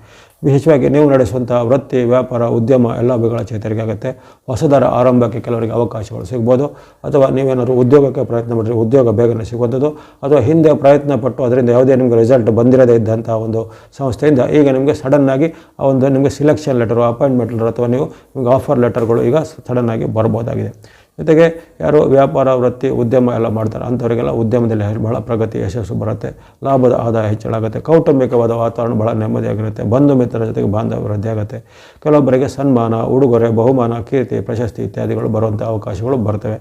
ವಿಶೇಷವಾಗಿ ನೀವು ನಡೆಸುವಂಥ ವೃತ್ತಿ, ವ್ಯಾಪಾರ, ಉದ್ಯಮ ಎಲ್ಲ ಬಗೆಗಳ ಚೇತರಿಕೆ ಆಗುತ್ತೆ. ಹೊಸದರ ಆರಂಭಕ್ಕೆ ಕೆಲವರಿಗೆ ಅವಕಾಶಗಳು ಸಿಗ್ಬೋದು. ಅಥವಾ ನೀವೇನಾದರೂ ಉದ್ಯೋಗಕ್ಕೆ ಪ್ರಯತ್ನ ಮಾಡಿದರೆ ಉದ್ಯೋಗ ಬೇಗನೆ ಸಿಗುವಂಥದ್ದು. ಅಥವಾ ಹಿಂದೆ ಪ್ರಯತ್ನ ಪಟ್ಟು ಅದರಿಂದ ಯಾವುದೇ ನಿಮಗೆ ರಿಸಲ್ಟ್ ಬಂದಿರದೇ ಇದ್ದಂಥ ಒಂದು ಸಂಸ್ಥೆಯಿಂದ ಈಗ ನಿಮಗೆ ಸಡನ್ನಾಗಿ ಆ ಒಂದು ನಿಮಗೆ ಸಿಲೆಕ್ಷನ್ ಲೆಟರು ಅಪಾಯಿಂಟ್ಮೆಂಟ್ ಲೆಟರ್ ಅಥವಾ ನೀವು ನಿಮಗೆ ಆಫರ್ ಲೆಟರ್ಗಳು ಈಗ ಸಡನ್ನಾಗಿ ಬರ್ಬೋದಾಗಿದೆ. ಜೊತೆಗೆ ಯಾರು ವ್ಯಾಪಾರ, ವೃತ್ತಿ, ಉದ್ಯಮ ಎಲ್ಲ ಮಾಡ್ತಾರೆ. ಅಂಥವರಿಗೆಲ್ಲ ಉದ್ಯಮದಲ್ಲಿ ಬಹಳ ಪ್ರಗತಿ, ಯಶಸ್ಸು ಬರುತ್ತೆ. ಲಾಭದ ಆದಾಯ ಹೆಚ್ಚಳಾಗುತ್ತೆ. ಕೌಟುಂಬಿಕವಾದ ವಾತಾವರಣ ಬಹಳ ನೆಮ್ಮದಿಯಾಗಿರುತ್ತೆ. ಬಂಧು ಮಿತ್ರರ ಜೊತೆಗೆ ಬಾಂಧವ್ಯ ವೃದ್ಧಿ ಆಗುತ್ತೆ ಕೆಲವೊಬ್ಬರಿಗೆ ಸನ್ಮಾನ, ಉಡುಗೊರೆ, ಬಹುಮಾನ, ಕೀರ್ತಿ, ಪ್ರಶಸ್ತಿ ಇತ್ಯಾದಿಗಳು ಬರುವಂಥ ಅವಕಾಶಗಳು ಬರ್ತವೆ.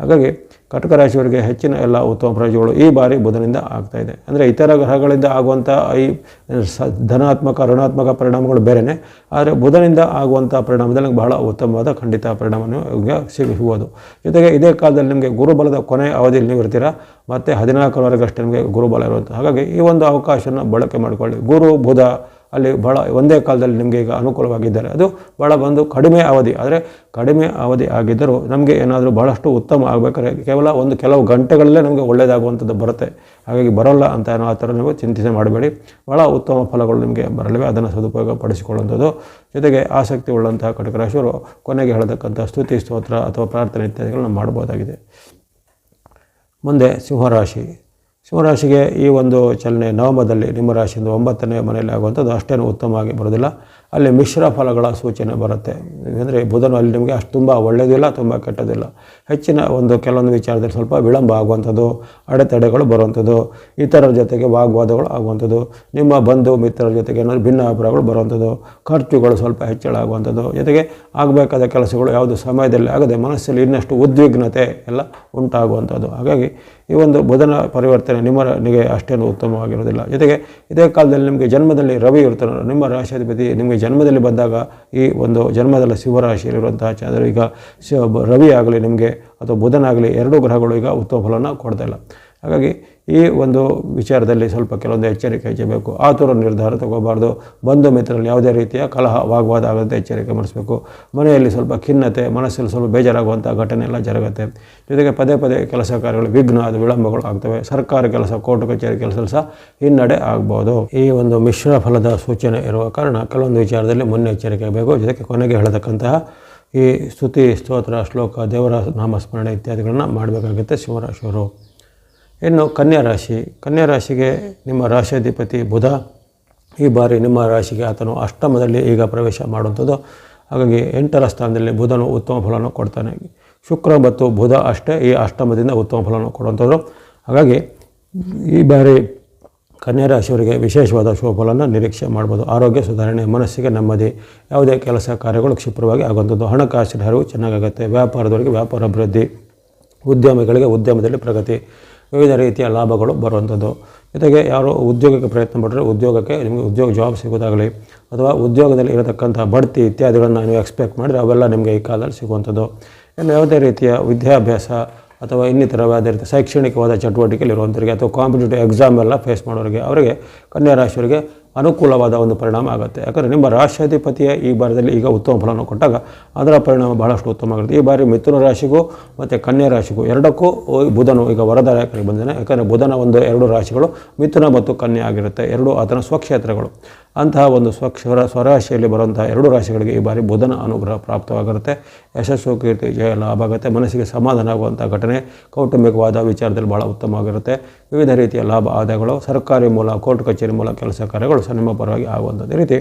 ಹಾಗಾಗಿ ಕಟಕ ರಾಶಿಯವರಿಗೆ ಹೆಚ್ಚಿನ ಎಲ್ಲ ಉತ್ತಮ ಪ್ರಯೋಜನಗಳು ಈ ಬಾರಿ ಬುಧನಿಂದ ಆಗ್ತಾ ಇದೆ. ಅಂದರೆ ಇತರ ಗ್ರಹಗಳಿಂದ ಆಗುವಂಥ ಈ ಧನಾತ್ಮಕ, ಋಣಾತ್ಮಕ ಪರಿಣಾಮಗಳು ಬೇರೆಯೇ ಆದರೆ ಬುಧನಿಂದ ಆಗುವಂಥ ಪರಿಣಾಮದಲ್ಲಿ ಬಹಳ ಉತ್ತಮವಾದ ಖಂಡಿತ ಪರಿಣಾಮವನ್ನು ಸಿಗುವುದು. ಜೊತೆಗೆ ಇದೇ ಕಾಲದಲ್ಲಿ ನಿಮಗೆ ಗುರುಬಲದ ಕೊನೆಯ ಅವಧಿಯಲ್ಲಿ ನೀವು ಇರ್ತೀರಾ, ಮತ್ತು ಹದಿನಾಲ್ಕರವರೆಗಷ್ಟೇ ನಿಮಗೆ ಗುರುಬಲ ಇರುವಂಥ ಹಾಗಾಗಿ ಈ ಒಂದು ಅವಕಾಶವನ್ನು ಬಳಕೆ ಮಾಡಿಕೊಳ್ಳಿ. ಗುರು, ಬುಧ ಅಲ್ಲಿ ಭಾಳ ಒಂದೇ ಕಾಲದಲ್ಲಿ ನಿಮಗೆ ಈಗ ಅನುಕೂಲವಾಗಿದ್ದಾರೆ ಅದು ಭಾಳ ಬಂದು ಕಡಿಮೆ ಅವಧಿ. ಆದರೆ ಕಡಿಮೆ ಅವಧಿ ಆಗಿದ್ದರೂ ನಮಗೆ ಏನಾದರೂ ಭಾಳಷ್ಟು ಉತ್ತಮ ಆಗಬೇಕಾದ್ರೆ ಕೇವಲ ಒಂದು ಕೆಲವು ಗಂಟೆಗಳಲ್ಲೇ ನಮಗೆ ಒಳ್ಳೆಯದಾಗುವಂಥದ್ದು ಬರುತ್ತೆ. ಹಾಗಾಗಿ ಬರೋಲ್ಲ ಅಂತ ಏನೋ ಆ ಥರ ನೀವು ಚಿಂತನೆ ಮಾಡಬೇಡಿ. ಭಾಳ ಉತ್ತಮ ಫಲಗಳು ನಿಮಗೆ ಬರಲಿವೆ. ಅದನ್ನು ಸದುಪಯೋಗ ಪಡಿಸಿಕೊಳ್ಳುವಂಥದ್ದು ಜೊತೆಗೆ ಆಸಕ್ತಿ ಉಳ್ಳಂತಹ ಕಟಕ ರಾಶಿಯವರು ಕೊನೆಗೆ ಹೇಳತಕ್ಕಂಥ ಸ್ತುತಿ, ಸ್ತೋತ್ರ ಅಥವಾ ಪ್ರಾರ್ಥನೆ ಇತ್ಯಾದಿಗಳನ್ನ ಮಾಡ್ಬೋದಾಗಿದೆ ಮುಂದೆ ಸಿಂಹರಾಶಿ. ಸಿಂಹರಾಶಿಗೆ ಈ ಒಂದು ಚಲನೆ ನವಮದಲ್ಲಿ ನಿಮ್ಮ ರಾಶಿಯಿಂದ ಒಂಬತ್ತನೇ ಮನೆಯಲ್ಲಿ ಆಗುವಂಥದ್ದು ಅಷ್ಟೇನು ಉತ್ತಮವಾಗಿ ಬರೋದಿಲ್ಲ ಅಲ್ಲಿ ಮಿಶ್ರ ಫಲಗಳ ಸೂಚನೆ ಬರುತ್ತೆ. ಅಂದರೆ ಬುಧನು ಅಲ್ಲಿ ನಿಮಗೆ ಅಷ್ಟು ತುಂಬ ಒಳ್ಳೆಯದಿಲ್ಲ, ತುಂಬ ಕೆಟ್ಟದಿಲ್ಲ. ಹೆಚ್ಚಿನ ಒಂದು ಕೆಲವೊಂದು ವಿಚಾರದಲ್ಲಿ ಸ್ವಲ್ಪ ವಿಳಂಬ ಆಗುವಂಥದ್ದು, ಅಡೆತಡೆಗಳು ಬರುವಂಥದ್ದು, ಇತರರ ಜೊತೆಗೆ ವಾಗ್ವಾದಗಳು ಆಗುವಂಥದ್ದು, ನಿಮ್ಮ ಬಂಧು ಮಿತ್ರರ ಜೊತೆಗೆ ಏನಾದರೂ ಭಿನ್ನ ಅಭಿಪ್ರಾಯಗಳು ಬರುವಂಥದ್ದು, ಖರ್ಚುಗಳು ಸ್ವಲ್ಪ ಹೆಚ್ಚಳ ಆಗುವಂಥದ್ದು. ಜೊತೆಗೆ ಆಗಬೇಕಾದ ಕೆಲಸಗಳು ಯಾವುದು ಸಮಯದಲ್ಲಿ ಆಗದೆ ಮನಸ್ಸಲ್ಲಿ ಇನ್ನಷ್ಟು ಉದ್ವಿಗ್ನತೆ ಎಲ್ಲ ಉಂಟಾಗುವಂಥದ್ದು. ಹಾಗಾಗಿ ಈ ಒಂದು ಬುಧನ ಪರಿವರ್ತನೆ ನಿಮ್ಮ ನಿಮಗೆ ಅಷ್ಟೇನು ಉತ್ತಮವಾಗಿರೋದಿಲ್ಲ ಜೊತೆಗೆ ಇದೇ ಕಾಲದಲ್ಲಿ ನಿಮಗೆ ಜನ್ಮದಲ್ಲಿ ರವಿ ಇರ್ತಾನೆ ನಿಮ್ಮ ರಾಶಿಯಾಧಿಪತಿ ನಿಮಗೆ ಜನ್ಮದಲ್ಲಿ ಬಂದಾಗ ಈ ಒಂದು ಜನ್ಮದಲ್ಲಿ ಶಿವರಾಶಿಯಲ್ಲಿರುವಂತಹ ಚಂದ್ರ, ಈಗ ರವಿ ಆಗಲಿ ನಿಮಗೆ ಅಥವಾ ಬುಧನಾಗಲಿ ಎರಡೂ ಗ್ರಹಗಳು ಈಗ ಉತ್ತಮ ಫಲವನ್ನು ಕೊಡ್ತಾ ಇಲ್ಲ. ಹಾಗಾಗಿ ಈ ಒಂದು ವಿಚಾರದಲ್ಲಿ ಸ್ವಲ್ಪ ಕೆಲವೊಂದು ಎಚ್ಚರಿಕೆ ಹೆಚ್ಚಬೇಕು. ಆತುರ ನಿರ್ಧಾರ ತಗೋಬಾರ್ದು. ಬಂಧು ಮಿತ್ರರಲ್ಲಿ ಯಾವುದೇ ರೀತಿಯ ಕಲಹ, ವಾಗ್ವಾದ ಆಗದಂತೆ ಎಚ್ಚರಿಕೆ ಮಾಡಿಸ್ಬೇಕು. ಮನೆಯಲ್ಲಿ ಸ್ವಲ್ಪ ಖಿನ್ನತೆ, ಮನಸ್ಸಲ್ಲಿ ಸ್ವಲ್ಪ ಬೇಜಾರಾಗುವಂಥ ಘಟನೆ ಎಲ್ಲ ಜರುಗುತ್ತೆ. ಜೊತೆಗೆ ಪದೇ ಪದೇ ಕೆಲಸ ಕಾರ್ಯಗಳು ವಿಘ್ನ ಅದು ವಿಳಂಬಗಳು ಆಗ್ತವೆ. ಸರ್ಕಾರಿ ಕೆಲಸ, ಕೋರ್ಟ್ ಕಚೇರಿ ಕೆಲಸ ಸಹ ಹಿನ್ನಡೆ ಆಗ್ಬೋದು. ಈ ಒಂದು ಮಿಶ್ರ ಫಲದ ಸೂಚನೆ ಇರುವ ಕಾರಣ ಕೆಲವೊಂದು ವಿಚಾರದಲ್ಲಿ ಮುನ್ನೆಚ್ಚರಿಕೆ ಬೇಕು. ಜೊತೆಗೆ ಕೊನೆಗೆ ಹೇಳತಕ್ಕಂತಹ ಈ ಸ್ತುತಿ ಸ್ತೋತ್ರ ಶ್ಲೋಕ ದೇವರ ನಾಮಸ್ಮರಣೆ ಇತ್ಯಾದಿಗಳನ್ನು ಮಾಡಬೇಕಾಗುತ್ತೆ ಶಿವರಾಶಿಯವರು. ಇನ್ನು ಕನ್ಯಾ ರಾಶಿ. ಕನ್ಯಾ ರಾಶಿಗೆ ನಿಮ್ಮ ರಾಶಿಯಾಧಿಪತಿ ಬುಧ. ಈ ಬಾರಿ ನಿಮ್ಮ ರಾಶಿಗೆ ಆತನು ಅಷ್ಟಮದಲ್ಲಿ ಈಗ ಪ್ರವೇಶ ಮಾಡುವಂಥದ್ದು. ಹಾಗಾಗಿ ಎಂಟರ ಸ್ಥಾನದಲ್ಲಿ ಬುಧನು ಉತ್ತಮ ಫಲವನ್ನು ಕೊಡ್ತಾನೆ. ಶುಕ್ರ ಮತ್ತು ಬುಧ ಅಷ್ಟೇ ಈ ಅಷ್ಟಮದಿಂದ ಉತ್ತಮ ಫಲವನ್ನು ಕೊಡುವಂಥದ್ದು. ಹಾಗಾಗಿ ಈ ಬಾರಿ ಕನ್ಯಾ ರಾಶಿಯವರಿಗೆ ವಿಶೇಷವಾದ ಶುಭಫಲವನ್ನು ನಿರೀಕ್ಷೆ ಮಾಡ್ಬೋದು. ಆರೋಗ್ಯ ಸುಧಾರಣೆ, ಮನಸ್ಸಿಗೆ ನೆಮ್ಮದಿ, ಯಾವುದೇ ಕೆಲಸ ಕಾರ್ಯಗಳು ಕ್ಷಿಪ್ರವಾಗಿ ಆಗುವಂಥದ್ದು. ಹಣಕಾಸಿನ ಹರಿವು ಚೆನ್ನಾಗಾಗುತ್ತೆ. ವ್ಯಾಪಾರದವರಿಗೆ ವ್ಯಾಪಾರ ಅಭಿವೃದ್ಧಿ, ಉದ್ಯಮಿಗಳಿಗೆ ಉದ್ಯಮದಲ್ಲಿ ಪ್ರಗತಿ ವಿವಿಧ ರೀತಿಯ ಲಾಭಗಳು ಬರುವಂಥದ್ದು. ಜೊತೆಗೆ ಯಾರು ಉದ್ಯೋಗಕ್ಕೆ ಪ್ರಯತ್ನ ಪಟ್ಟರೆ ಉದ್ಯೋಗಕ್ಕೆ ನಿಮಗೆ ಉದ್ಯೋಗ ಜಾಬ್ ಸಿಗೋದಾಗಲಿ ಅಥವಾ ಉದ್ಯೋಗದಲ್ಲಿ ಇರತಕ್ಕಂಥ ಬಡ್ತಿ ಇತ್ಯಾದಿಗಳನ್ನು ನೀವು ಎಕ್ಸ್ಪೆಕ್ಟ್ ಮಾಡಿದರೆ ಅವೆಲ್ಲ ನಿಮಗೆ ಈ ಕಾಲದಲ್ಲಿ ಸಿಗುವಂಥದ್ದು. ಇನ್ನು ಯಾವುದೇ ರೀತಿಯ ವಿದ್ಯಾಭ್ಯಾಸ ಅಥವಾ ಇನ್ನಿತರವಾದ ರೀತಿಯ ಶೈಕ್ಷಣಿಕವಾದ ಚಟುವಟಿಕೆಯಲ್ಲಿರುವಂಥವರಿಗೆ ಅಥವಾ ಕಾಂಪಿಟೇಟಿವ್ ಎಕ್ಸಾಮ್ ಎಲ್ಲ ಫೇಸ್ ಮಾಡೋರಿಗೆ, ಅವರಿಗೆ ಕನ್ಯಾ ರಾಶಿಯವರಿಗೆ ಅನುಕೂಲವಾದ ಒಂದು ಪರಿಣಾಮ ಆಗುತ್ತೆ. ಯಾಕಂದರೆ ನಿಮ್ಮ ರಾಷ್ಟ್ರಾಧಿಪತಿಯ ಈ ಬಾರದಲ್ಲಿ ಈಗ ಉತ್ತಮ ಫಲವನ್ನು ಕೊಟ್ಟಾಗ ಅದರ ಪರಿಣಾಮ ಬಹಳಷ್ಟು ಉತ್ತಮ ಆಗುತ್ತೆ. ಈ ಬಾರಿ ಮಿಥುನ ರಾಶಿಗೂ ಮತ್ತು ಕನ್ಯಾ ರಾಶಿಗೂ ಎರಡಕ್ಕೂ ಬುಧನು ಈಗ ವರದಾಯಕರಿಗೆ ಬಂದಿದೆ ಯಾಕಂದರೆ ಬುಧನ ಒಂದು ಎರಡು ರಾಶಿಗಳು ಮಿಥುನ ಮತ್ತು ಕನ್ಯಾ ಆಗಿರುತ್ತೆ. ಎರಡು ಆತನ ಸ್ವಕ್ಷೇತ್ರಗಳು. ಅಂತಹ ಒಂದು ಸ್ವಕ್ಷರ ಸ್ವರ ಸ್ವರಾಶಿಯಲ್ಲಿ ಬರುವಂತಹ ಎರಡು ರಾಶಿಗಳಿಗೆ ಈ ಬಾರಿ ಬುಧನ ಅನುಗ್ರಹ ಪ್ರಾಪ್ತವಾಗಿರುತ್ತೆ ಯಶಸ್ಸು ಕೀರ್ತಿ ಜಯ, ಲಾಭ ಆಗುತ್ತೆ. ಮನಸ್ಸಿಗೆ ಸಮಾಧಾನ ಆಗುವಂಥ ಘಟನೆ, ಕೌಟುಂಬಿಕವಾದ ವಿಚಾರದಲ್ಲಿ ಭಾಳ ಉತ್ತಮವಾಗಿರುತ್ತೆ ವಿವಿಧ ರೀತಿಯ ಲಾಭ ಆದಾಯಗಳು, ಸರ್ಕಾರಿ ಮೂಲ, ಕೋರ್ಟ್ ಕಚೇರಿ ಮೂಲ ಕೆಲಸ ಕಾರ್ಯಗಳು ನಿಮ್ಮ ಪರವಾಗಿ ಆಗುವಂಥದ್ದು ರೀತಿ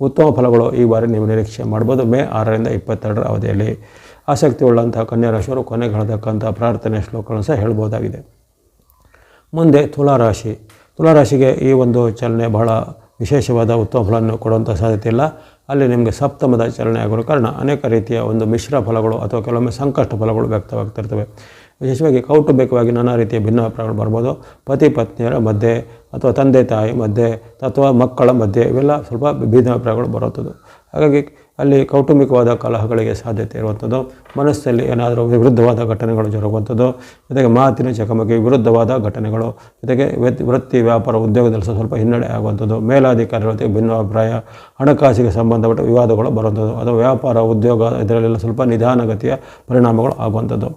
ಉತ್ತಮ ಫಲಗಳು ಈ ಬಾರಿ ನೀವು ನಿರೀಕ್ಷೆ ಮಾಡ್ಬೋದು. ಮೇ ಆರರಿಂದ ಇಪ್ಪತ್ತೆರಡರ ಅವಧಿಯಲ್ಲಿ ಆಸಕ್ತಿ ಉಳ್ಳಂತಹ ಕನ್ಯಾ ರಾಶಿಯವರು ಕೊನೆಗೆ ಹೇಳ್ತಕ್ಕಂಥ ಪ್ರಾರ್ಥನೆ ಶ್ಲೋಕಗಳನ್ನು ಸಹ ಹೇಳ್ಬೋದಾಗಿದೆ. ಮುಂದೆ ತುಲಾರಾಶಿ. ತುಲಾರಾಶಿಗೆ ಈ ಒಂದು ಚಲನೆ ಬಹಳ ವಿಶೇಷವಾದ ಉತ್ತಮ ಫಲವನ್ನು ಕೊಡುವಂಥ ಸಾಧ್ಯತೆ ಇಲ್ಲ. ಅಲ್ಲಿ ನಿಮಗೆ ಸಪ್ತಮದ ಚಲನೆ ಆಗಿರೋ ಕಾರಣ ಅನೇಕ ರೀತಿಯ ಒಂದು ಮಿಶ್ರ ಫಲಗಳು ಅಥವಾ ಕೆಲವೊಮ್ಮೆ ಸಂಕಷ್ಟ ಫಲಗಳು ವ್ಯಕ್ತವಾಗ್ತಿರ್ತವೆ. ವಿಶೇಷವಾಗಿ ಕೌಟುಂಬಿಕವಾಗಿ ನಾನಾ ರೀತಿಯ ಭಿನ್ನಾಭಿಪ್ರಾಯಗಳು ಬರ್ಬೋದು. ಪತಿ, ಪತ್ನಿಯರ ಮಧ್ಯೆ ಅಥವಾ ತಂದೆ, ತಾಯಿ ಮಧ್ಯೆ ಅಥವಾ ಮಕ್ಕಳ ಮಧ್ಯೆ ಇವೆಲ್ಲ ಸ್ವಲ್ಪ ಭಿನ್ನಾಭಿಪ್ರಾಯಗಳು ಬರುವಂಥದ್ದು ಹಾಗಾಗಿ ಅಲ್ಲಿ ಕೌಟುಂಬಿಕವಾದ ಕಲಹಗಳಿಗೆ ಸಾಧ್ಯತೆ ಇರುವಂಥದ್ದು, ಮನಸ್ಸಲ್ಲಿ ಏನಾದರೂ ವಿರುದ್ಧವಾದ ಘಟನೆಗಳು ಜರುಗುವಂಥದ್ದು, ಜೊತೆಗೆ ಮಾತಿನ ಚಕಮಕಿ ವಿರುದ್ಧವಾದ ಘಟನೆಗಳು, ಜೊತೆಗೆ ವೃತ್ತಿ ವ್ಯಾಪಾರ ಉದ್ಯೋಗದಲ್ಲಿ ಸ್ವಲ್ಪ ಹಿನ್ನಡೆ ಆಗುವಂಥದ್ದು, ಮೇಲಾಧಿಕಾರಿಗಳ ಜೊತೆಗೆ ಭಿನ್ನಾಭಿಪ್ರಾಯ, ಹಣಕಾಸಿಗೆ ಸಂಬಂಧಪಟ್ಟ ವಿವಾದಗಳು ಬರುವಂಥದ್ದು ಅಥವಾ ವ್ಯಾಪಾರ, ಉದ್ಯೋಗ ಇದರಲ್ಲೆಲ್ಲ ಸ್ವಲ್ಪ ನಿಧಾನಗತಿಯ ಪರಿಣಾಮಗಳು ಆಗುವಂಥದ್ದು.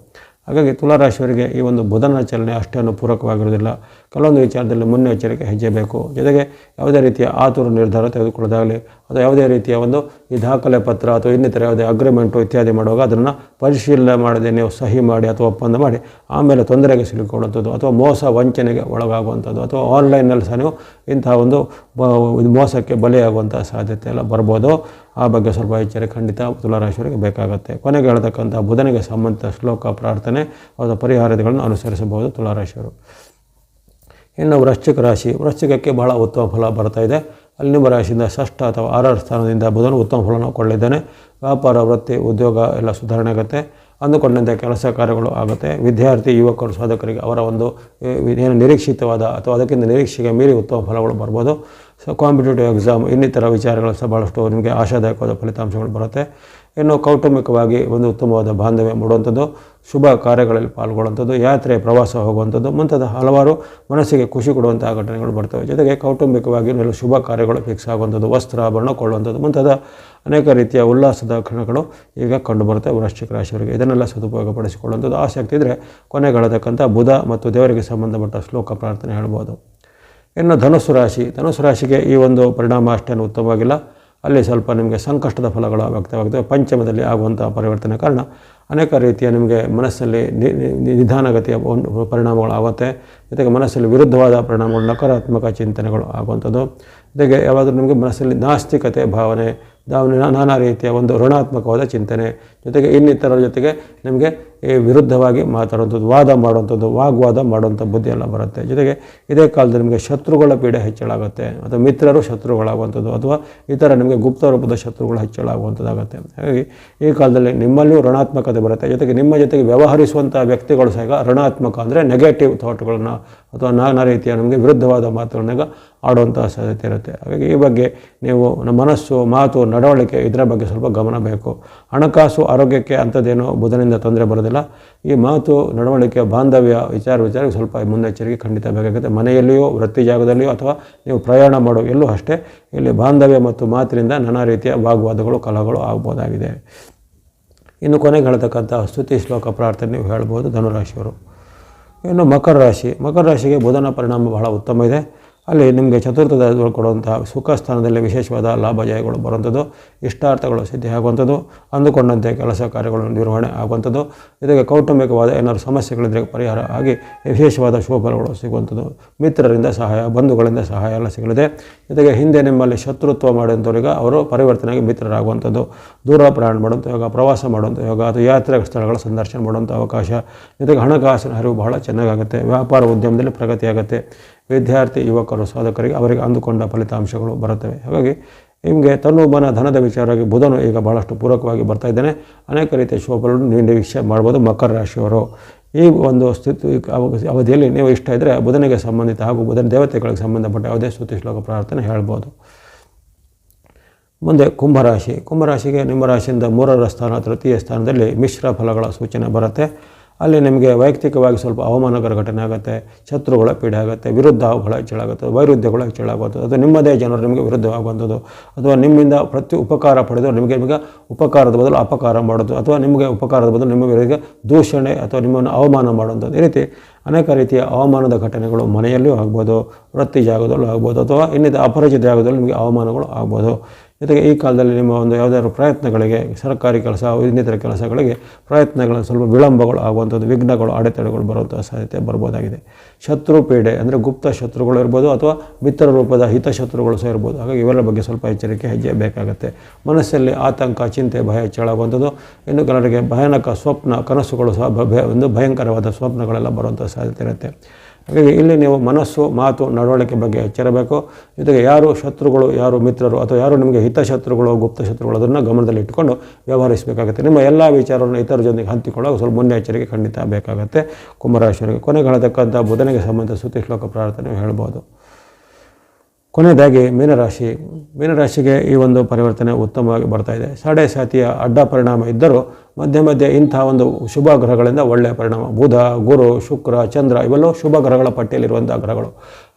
ಹಾಗಾಗಿ ತುಲಾರಾಶಿಯವರಿಗೆ ಈ ಒಂದು ಬುಧನ ಚಲನೆ ಅಷ್ಟೇನು ಪೂರಕವಾಗಿರುವುದಿಲ್ಲ ಕೆಲವೊಂದು ವಿಚಾರದಲ್ಲಿ ಮುನ್ನೆಚ್ಚರಿಕೆ ಹೆಜ್ಜೆ ಬೇಕು ಜೊತೆಗೆ ಯಾವುದೇ ರೀತಿಯ ಆತುರ ನಿರ್ಧಾರ ತೆಗೆದುಕೊಳ್ಳೋದಾಗಲಿ ಅಥವಾ ಯಾವುದೇ ರೀತಿಯ ಒಂದು ಈ ದಾಖಲೆ ಪತ್ರ ಅಥವಾ ಇನ್ನಿತರ ಯಾವುದೇ ಅಗ್ರಿಮೆಂಟು ಇತ್ಯಾದಿ ಮಾಡುವಾಗ ಅದನ್ನು ಪರಿಶೀಲನೆ ಮಾಡದೆ ನೀವು ಸಹಿ ಮಾಡಿ ಅಥವಾ ಒಪ್ಪಂದ ಮಾಡಿ, ಆಮೇಲೆ ತೊಂದರೆಗೆ ಸಿಲುಕೊಳ್ಳುವಂಥದ್ದು ಅಥವಾ ಮೋಸ ವಂಚನೆಗೆ ಒಳಗಾಗುವಂಥದ್ದು, ಅಥವಾ ಆನ್ಲೈನಲ್ಲಿ ಸಹ ನೀವು ಇಂತಹ ಒಂದು ಮೋಸಕ್ಕೆ ಬಲಿಯಾಗುವಂಥ ಸಾಧ್ಯತೆ ಎಲ್ಲ ಬರ್ಬೋದು. ಆ ಬಗ್ಗೆ ಸ್ವಲ್ಪ ಎಚ್ಚರಿಕೆ ಖಂಡಿತ ತುಲಾರಾಶಿಯವರಿಗೆ ಬೇಕಾಗುತ್ತೆ. ಕೊನೆಗೆ ಹೇಳ್ತಕ್ಕಂಥ ಬುಧನಿಗೆ ಸಂಬಂಧಿತ ಶ್ಲೋಕ ಪ್ರಾರ್ಥನೆ ಅಥವಾ ಪರಿಹಾರಗಳನ್ನು ಅನುಸರಿಸಬಹುದು ತುಲಾರಾಶಿಯವರು. ಇನ್ನು ವೃಶ್ಚಿಕ ರಾಶಿ. ವೃಶ್ಚಿಕಕ್ಕೆ ಬಹಳ ಉತ್ತಮ ಫಲ ಬರ್ತಾ ಇದೆ. ನಿಮ್ಮ ರಾಶಿಯಿಂದ ಷಷ್ಠ ಅಥವಾ ಆರರ ಸ್ಥಾನದಿಂದ ಬುಧನು ಉತ್ತಮ ಫಲನ ಕೊಳ್ಳಿದ್ದಾನೆ ವ್ಯಾಪಾರ, ವೃತ್ತಿ, ಉದ್ಯೋಗ ಎಲ್ಲ ಸುಧಾರಣೆ ಆಗುತ್ತೆ. ಅಂದುಕೊಂಡಂತೆ ಕೆಲಸ ಕಾರ್ಯಗಳು ಆಗುತ್ತೆ. ವಿದ್ಯಾರ್ಥಿ, ಯುವಕರು, ಸಾಧಕರಿಗೆ ಅವರ ಒಂದು ಏನು ನಿರೀಕ್ಷಿತವಾದ ಅಥವಾ ಅದಕ್ಕಿಂತ ನಿರೀಕ್ಷೆಗೆ ಮೀರಿ ಉತ್ತಮ ಫಲಗಳು ಬರ್ಬೋದು. ಸೊ ಕಾಂಪಿಟೇಟಿವ್ ಎಕ್ಸಾಮ್ ಇನ್ನಿತರ ವಿಚಾರಗಳು ಸಹ ಭಾಳಷ್ಟು ನಿಮಗೆ ಆಶಾದಾಯಕವಾದ ಫಲಿತಾಂಶಗಳು ಬರುತ್ತೆ. ಇನ್ನು ಕೌಟುಂಬಿಕವಾಗಿ ಒಂದು ಉತ್ತಮವಾದ ಬಾಂಧವ್ಯ ಮೂಡುವಂಥದ್ದು, ಶುಭ ಕಾರ್ಯಗಳಲ್ಲಿ ಪಾಲ್ಗೊಳ್ಳುವಂಥದ್ದು ಯಾತ್ರೆ ಪ್ರವಾಸ ಹೋಗುವಂಥದ್ದು, ಮುಂತಾದ ಹಲವಾರು ಮನಸ್ಸಿಗೆ ಖುಷಿ ಕೊಡುವಂಥ ಘಟನೆಗಳು ಬರ್ತವೆ. ಜೊತೆಗೆ ಕೌಟುಂಬಿಕವಾಗಿ ಎಲ್ಲ ಶುಭ ಕಾರ್ಯಗಳು ಫಿಕ್ಸ್ ಆಗುವಂಥದ್ದು ವಸ್ತ್ರಾಭರಣ ಕೊಳ್ಳುವಂಥದ್ದು, ಮುಂತಾದ ಅನೇಕ ರೀತಿಯ ಉಲ್ಲಾಸದ ಕ್ಷಣಗಳು ಈಗ ಕಂಡುಬರುತ್ತೆ ವೃಶ್ಚಿಕ ರಾಶಿಯವರಿಗೆ. ಇದನ್ನೆಲ್ಲ ಸದುಪಯೋಗಪಡಿಸಿಕೊಳ್ಳುವಂಥದ್ದು. ಆಸಕ್ತಿ ಇದ್ದರೆ ಕೊನೆಗಳತಕ್ಕಂಥ ಬುಧ ಮತ್ತು ದೇವರಿಗೆ ಸಂಬಂಧಪಟ್ಟ ಶ್ಲೋಕ ಪ್ರಾರ್ಥನೆ ಹೇಳ್ಬೋದು. ಇನ್ನು ಧನುಸು ರಾಶಿ. ಧನುಸು ರಾಶಿಗೆ ಈ ಒಂದು ಪರಿಣಾಮ ಅಷ್ಟೇನು ಉತ್ತಮವಾಗಿಲ್ಲ. ಅಲ್ಲಿ ಸ್ವಲ್ಪ ನಿಮಗೆ ಸಂಕಷ್ಟದ ಫಲಗಳು ವ್ಯಕ್ತವಾಗ್ತವೆ. ಪಂಚಮದಲ್ಲಿ ಆಗುವಂಥ ಪರಿವರ್ತನೆ ಕಾರಣ ಅನೇಕ ರೀತಿಯ ನಿಮಗೆ ಮನಸ್ಸಲ್ಲಿ ನಿಧಾನಗತಿಯ ಪರಿಣಾಮಗಳು ಆಗುತ್ತೆ. ಜೊತೆಗೆ ಮನಸ್ಸಲ್ಲಿ ವಿರುದ್ಧವಾದ ಪರಿಣಾಮಗಳು, ನಕಾರಾತ್ಮಕ ಚಿಂತನೆಗಳು ಆಗುವಂಥದ್ದು. ಜೊತೆಗೆ ಯಾವಾಗಲೂ ನಿಮಗೆ ಮನಸ್ಸಲ್ಲಿ ನಾಸ್ತಿಕತೆ ಭಾವನೆ ನಾನಾ ರೀತಿಯ ಒಂದು ಋಣಾತ್ಮಕವಾದ ಚಿಂತನೆ ಜೊತೆಗೆ ಇನ್ನಿತರರ ಜೊತೆಗೆ ನಿಮಗೆ ಈ ವಿರುದ್ಧವಾಗಿ ಮಾತಾಡುವಂಥದ್ದು, ವಾದ ಮಾಡುವಂಥದ್ದು, ವಾಗ್ವಾದ ಮಾಡುವಂಥ ಬುದ್ಧಿ ಎಲ್ಲ ಬರುತ್ತೆ. ಜೊತೆಗೆ ಇದೇ ಕಾಲದಲ್ಲಿ ನಿಮಗೆ ಶತ್ರುಗಳ ಪೀಡೆ ಹೆಚ್ಚಳಾಗುತ್ತೆ, ಅಥವಾ ಮಿತ್ರರು ಶತ್ರುಗಳಾಗುವಂಥದ್ದು, ಅಥವಾ ಇತರ ನಿಮಗೆ ಗುಪ್ತ ರೂಪದ ಶತ್ರುಗಳು ಹೆಚ್ಚಳ ಆಗುವಂಥದ್ದಾಗುತ್ತೆ ಹಾಗಾಗಿ ಈ ಕಾಲದಲ್ಲಿ ನಿಮ್ಮಲ್ಲಿಯೂ ಋಣಾತ್ಮಕತೆ ಬರುತ್ತೆ. ಜೊತೆಗೆ ನಿಮ್ಮ ಜೊತೆಗೆ ವ್ಯವಹರಿಸುವಂಥ ವ್ಯಕ್ತಿಗಳು ಸಹ ಋಣಾತ್ಮಕ ಅಂದರೆ ನೆಗೆಟಿವ್ ಥಾಟ್ಗಳನ್ನ ಅಥವಾ ನಾನಾ ರೀತಿಯ ನಮಗೆ ವಿರುದ್ಧವಾದ ಮಾತುಗಳನ್ನಾಗ ಆಡುವಂಥ ಸಾಧ್ಯತೆ ಇರುತ್ತೆ. ಹಾಗಾಗಿ ಈ ಬಗ್ಗೆ ನೀವು ನಮ್ಮ ಮನಸ್ಸು, ಮಾತು, ನಡವಳಿಕೆ ಇದರ ಬಗ್ಗೆ ಸ್ವಲ್ಪ ಗಮನ ಬೇಕು. ಹಣಕಾಸು ಆರೋಗ್ಯಕ್ಕೆ ಅಂಥದ್ದೇನೋ ಬುಧನಿಂದ ತೊಂದರೆ ಬರೋದಿಲ್ಲ. ಈ ಮಾತು, ನಡವಳಿಕೆ, ಬಾಂಧವ್ಯ, ವಿಚಾರ ವಿಚಾರಕ್ಕೆ ಸ್ವಲ್ಪ ಮುನ್ನೆಚ್ಚರಿಕೆ ಖಂಡಿತ ಬೇಕಾಗುತ್ತೆ. ಮನೆಯಲ್ಲಿಯೋ, ವೃತ್ತಿ ಜಾಗದಲ್ಲಿಯೋ ಅಥವಾ ನೀವು ಪ್ರಯಾಣ ಮಾಡೋ ಎಲ್ಲೂ ಅಷ್ಟೇ ಇಲ್ಲಿ ಬಾಂಧವ್ಯ ಮತ್ತು ಮಾತಿನಿಂದ ನಾನಾ ರೀತಿಯ ವಾಗ್ವಾದಗಳು, ಕಲಹಗಳು ಆಗ್ಬೋದಾಗಿದೆ. ಇನ್ನು ಕೊನೆಗೆ ಹೇಳ್ತಕ್ಕಂಥ ಸ್ತುತಿ ಶ್ಲೋಕ ಪ್ರಾರ್ಥನೆ ನೀವು ಹೇಳ್ಬೋದು ಧನುರಾಶಿಯವರು. ಇನ್ನು ಮಕರ ರಾಶಿ. ಮಕರ ರಾಶಿಗೆ ಬುಧನ ಪರಿಣಾಮ ಬಹಳ ಉತ್ತಮ ಇದೆ. ಅಲ್ಲಿ ನಿಮಗೆ ಚತುರ್ಥದ ಕೊಡುವಂತಹ ಸುಖ ಸ್ಥಾನದಲ್ಲಿ ವಿಶೇಷವಾದ ಲಾಭ ಜಯಗಳು ಬರುವಂಥದ್ದು, ಇಷ್ಟಾರ್ಥಗಳು ಸಿದ್ಧಿ ಆಗುವಂಥದ್ದು, ಅಂದುಕೊಂಡಂತೆ ಕೆಲಸ ಕಾರ್ಯಗಳನ್ನು ನಿರ್ವಹಣೆ ಆಗುವಂಥದ್ದು ಜೊತೆಗೆ ಕೌಟುಂಬಿಕವಾದ ಏನಾದರೂ ಸಮಸ್ಯೆಗಳಿದ್ದರೆ ಪರಿಹಾರ ಆಗಿ ವಿಶೇಷವಾದ ಶುಭ ಸಿಗುವಂಥದ್ದು, ಮಿತ್ರರಿಂದ ಸಹಾಯ, ಬಂಧುಗಳಿಂದ ಸಹಾಯ ಎಲ್ಲ ಸಿಗಲಿದೆ. ಜೊತೆಗೆ ಹಿಂದೆ ನಿಮ್ಮಲ್ಲಿ ಶತ್ರುತ್ವ ಮಾಡುವಂಥವ್ರಿಗೆ ಅವರು ಪರಿವರ್ತನೆಗೆ ಮಿತ್ರರಾಗುವಂಥದ್ದು, ದೂರ ಪ್ರಯಾಣ ಮಾಡುವಂಥ ಯೋಗ, ಪ್ರವಾಸ ಮಾಡುವಂಥ ಯೋಗ ಅಥವಾ ಯಾತ್ರೆ ಸ್ಥಳಗಳ ಸಂದರ್ಶನ ಮಾಡುವಂಥ ಅವಕಾಶ ಜೊತೆಗೆ ಹಣಕಾಸಿನ ಹರಿವು ಬಹಳ ಚೆನ್ನಾಗಾಗುತ್ತೆ, ವ್ಯಾಪಾರ ಉದ್ಯಮದಲ್ಲಿ ಪ್ರಗತಿಯಾಗುತ್ತೆ. ವಿದ್ಯಾರ್ಥಿ, ಯುವಕರು, ಸಾಧಕರಿಗೆ ಅವರಿಗೆ ಅಂದುಕೊಂಡ ಫಲಿತಾಂಶಗಳು ಬರುತ್ತವೆ. ಹಾಗಾಗಿ ನಿಮಗೆ ತನು ಮನ ಧನದ ವಿಚಾರವಾಗಿ ಬುಧನು ಈಗ ಭಾಳಷ್ಟು ಪೂರಕವಾಗಿ ಬರ್ತಾ ಇದ್ದಾನೆ. ಅನೇಕ ರೀತಿಯ ಶುಭಗಳನ್ನು ನೀವು ನಿರೀಕ್ಷೆ ಮಾಡ್ಬೋದು ಮಕರ ರಾಶಿಯವರು. ಈ ಒಂದು ಸ್ಥಿತಿ ಅವ- ಅವಧಿಯಲ್ಲಿ ನೀವು ಇಷ್ಟ ಇದ್ದರೆ ಬುಧನಿಗೆ ಸಂಬಂಧಿತ ಹಾಗೂ ಬುಧನ ದೇವತೆಗಳಿಗೆ ಸಂಬಂಧಪಟ್ಟ ಯಾವುದೇ ಸ್ತುತಿ ಶ್ಲೋಕ ಪ್ರಾರ್ಥನೆ ಹೇಳ್ಬೋದು. ಮುಂದೆ ಕುಂಭರಾಶಿ. ಕುಂಭರಾಶಿಗೆ ನಿಮ್ಮ ರಾಶಿಯಿಂದ ಮೂರರ ಸ್ಥಾನ, ತೃತೀಯ ಸ್ಥಾನದಲ್ಲಿ ಮಿಶ್ರ ಫಲಗಳ ಸೂಚನೆ ಬರುತ್ತೆ. ಅಲ್ಲಿ ನಿಮಗೆ ವೈಯಕ್ತಿಕವಾಗಿ ಸ್ವಲ್ಪ ಅವಮಾನಕರ ಘಟನೆ ಆಗುತ್ತೆ, ಶತ್ರುಗಳ ಪೀಡೆ ಆಗುತ್ತೆ ವಿರುದ್ಧಗಳ ಹೆಚ್ಚಳಾಗುತ್ತೆ, ವೈರುಧ್ಯಗಳ ಹೆಚ್ಚಳಾಗುತ್ತೆ. ಅದು ನಿಮ್ಮದೇ ಜನರು ನಿಮಗೆ ವಿರುದ್ಧವಾಗುವಂಥದ್ದು. ಅಥವಾ ನಿಮ್ಮಿಂದ ಪ್ರತಿ ಉಪಕಾರ ಪಡೆದು ನಿಮಗೆ ನಿಮಗೆ ಉಪಕಾರದ ಬದಲು ಅಪಕಾರ ಮಾಡೋದು ಅಥವಾ ನಿಮಗೆ ಉಪಕಾರದ ಬದಲು ವಿರುದ್ಧ ದೂಷಣೆ ಅಥವಾ ನಿಮ್ಮನ್ನು ಅವಮಾನ ಮಾಡುವಂಥದ್ದು. ಈ ರೀತಿ ಅನೇಕ ರೀತಿಯ ಅವಮಾನದ ಘಟನೆಗಳು ಮನೆಯಲ್ಲಿಯೂ ಆಗ್ಬೋದು, ವೃತ್ತಿ ಜಾಗದಲ್ಲೂ ಆಗ್ಬೋದು, ಅಥವಾ ಇನ್ನಿತ ಅಪರಿಚಿತ ಜಾಗದಲ್ಲಿ ನಿಮಗೆ ಅವಮಾನಗಳು ಆಗ್ಬೋದು. ಜೊತೆಗೆ ಈ ಕಾಲದಲ್ಲಿ ನಿಮ್ಮ ಒಂದು ಯಾವುದಾದ್ರು ಪ್ರಯತ್ನಗಳಿಗೆ, ಸರ್ಕಾರಿ ಕೆಲಸ, ಇನ್ನಿತರ ಕೆಲಸಗಳಿಗೆ ಪ್ರಯತ್ನಗಳು ಸ್ವಲ್ಪ ವಿಳಂಬಗಳು ಆಗುವಂಥದ್ದು, ವಿಘ್ನಗಳು, ಅಡೆತಡೆಗಳು ಬರುವಂಥ ಸಾಧ್ಯತೆ ಬರ್ಬೋದಾಗಿದೆ. ಶತ್ರು ಪೀಡೆ ಅಂದರೆ ಗುಪ್ತ ಶತ್ರುಗಳು ಇರ್ಬೋದು ಅಥವಾ ಮಿತ್ರ ರೂಪದ ಹಿತಶತ್ರುಗಳು ಸಹ ಇರ್ಬೋದು. ಹಾಗಾಗಿ ಇವರ ಬಗ್ಗೆ ಸ್ವಲ್ಪ ಎಚ್ಚರಿಕೆ, ಹೆಜ್ಜೆ ಬೇಕಾಗುತ್ತೆ. ಮನಸ್ಸಲ್ಲಿ ಆತಂಕ, ಚಿಂತೆ, ಭಯ ಹೆಚ್ಚಳಾಗುವಂಥದ್ದು ಇನ್ನು ಕೆಲವರಿಗೆ ಭಯಾನಕ ಸ್ವಪ್ನ, ಕನಸುಗಳು ಸಹ ಒಂದು ಭಯಂಕರವಾದ ಸ್ವಪ್ನಗಳೆಲ್ಲ ಬರುವಂಥ ಸಾಧ್ಯತೆ ಇರುತ್ತೆ. ಹಾಗಾಗಿ ಇಲ್ಲಿ ನೀವು ಮನಸ್ಸು, ಮಾತು, ನಡವಳಿಕೆ ಬಗ್ಗೆ ಎಚ್ಚರಬೇಕು. ಜೊತೆಗೆ ಯಾರು ಶತ್ರುಗಳು, ಯಾರು ಮಿತ್ರರು ಅಥವಾ ಯಾರು ನಿಮಗೆ ಹಿತಶತ್ರುಗಳು ಗುಪ್ತ ಶತ್ರುಗಳು ಅದನ್ನು ಗಮನದಲ್ಲಿ ಇಟ್ಟುಕೊಂಡು ವ್ಯವಹರಿಸಬೇಕಾಗುತ್ತೆ. ನಿಮ್ಮ ಎಲ್ಲ ವಿಚಾರವನ್ನು ಇತರ ಜೊತೆಗೆ ಹಂಚಿಕೊಳ್ಳೋಕೆ ಸ್ವಲ್ಪ ಮುನ್ನೆಚ್ಚರಿಕೆ ಖಂಡಿತ ಬೇಕಾಗುತ್ತೆ. ಕುಂಭರಾಶಿಯವರಿಗೆ ಕೊನೆಗೆ ಹೇಳತಕ್ಕಂಥ ಬುಧನಿಗೆ ಸಂಬಂಧ ಶ್ಲೋಕ ಪ್ರಾರ್ಥನೆ ಹೇಳ್ಬೋದು. ಕೊನೆಯದಾಗಿ ಮೀನರಾಶಿ. ಮೀನರಾಶಿಗೆ ಈ ಒಂದು ಪರಿವರ್ತನೆ ಉತ್ತಮವಾಗಿ ಬರ್ತಾ ಇದೆ. ಸಾಡೆ ಸಾತಿಯ ಅಡ್ಡ ಪರಿಣಾಮ ಇದ್ದರೂ ಮಧ್ಯೆ ಮಧ್ಯೆ ಇಂಥ ಒಂದು ಶುಭ ಗ್ರಹಗಳಿಂದ ಒಳ್ಳೆಯ ಪರಿಣಾಮ. ಬುಧ, ಗುರು, ಶುಕ್ರ, ಚಂದ್ರ ಇವೆಲ್ಲವೂ ಶುಭ ಗ್ರಹಗಳ ಪಟ್ಟಿಯಲ್ಲಿರುವಂಥ ಗ್ರಹಗಳು.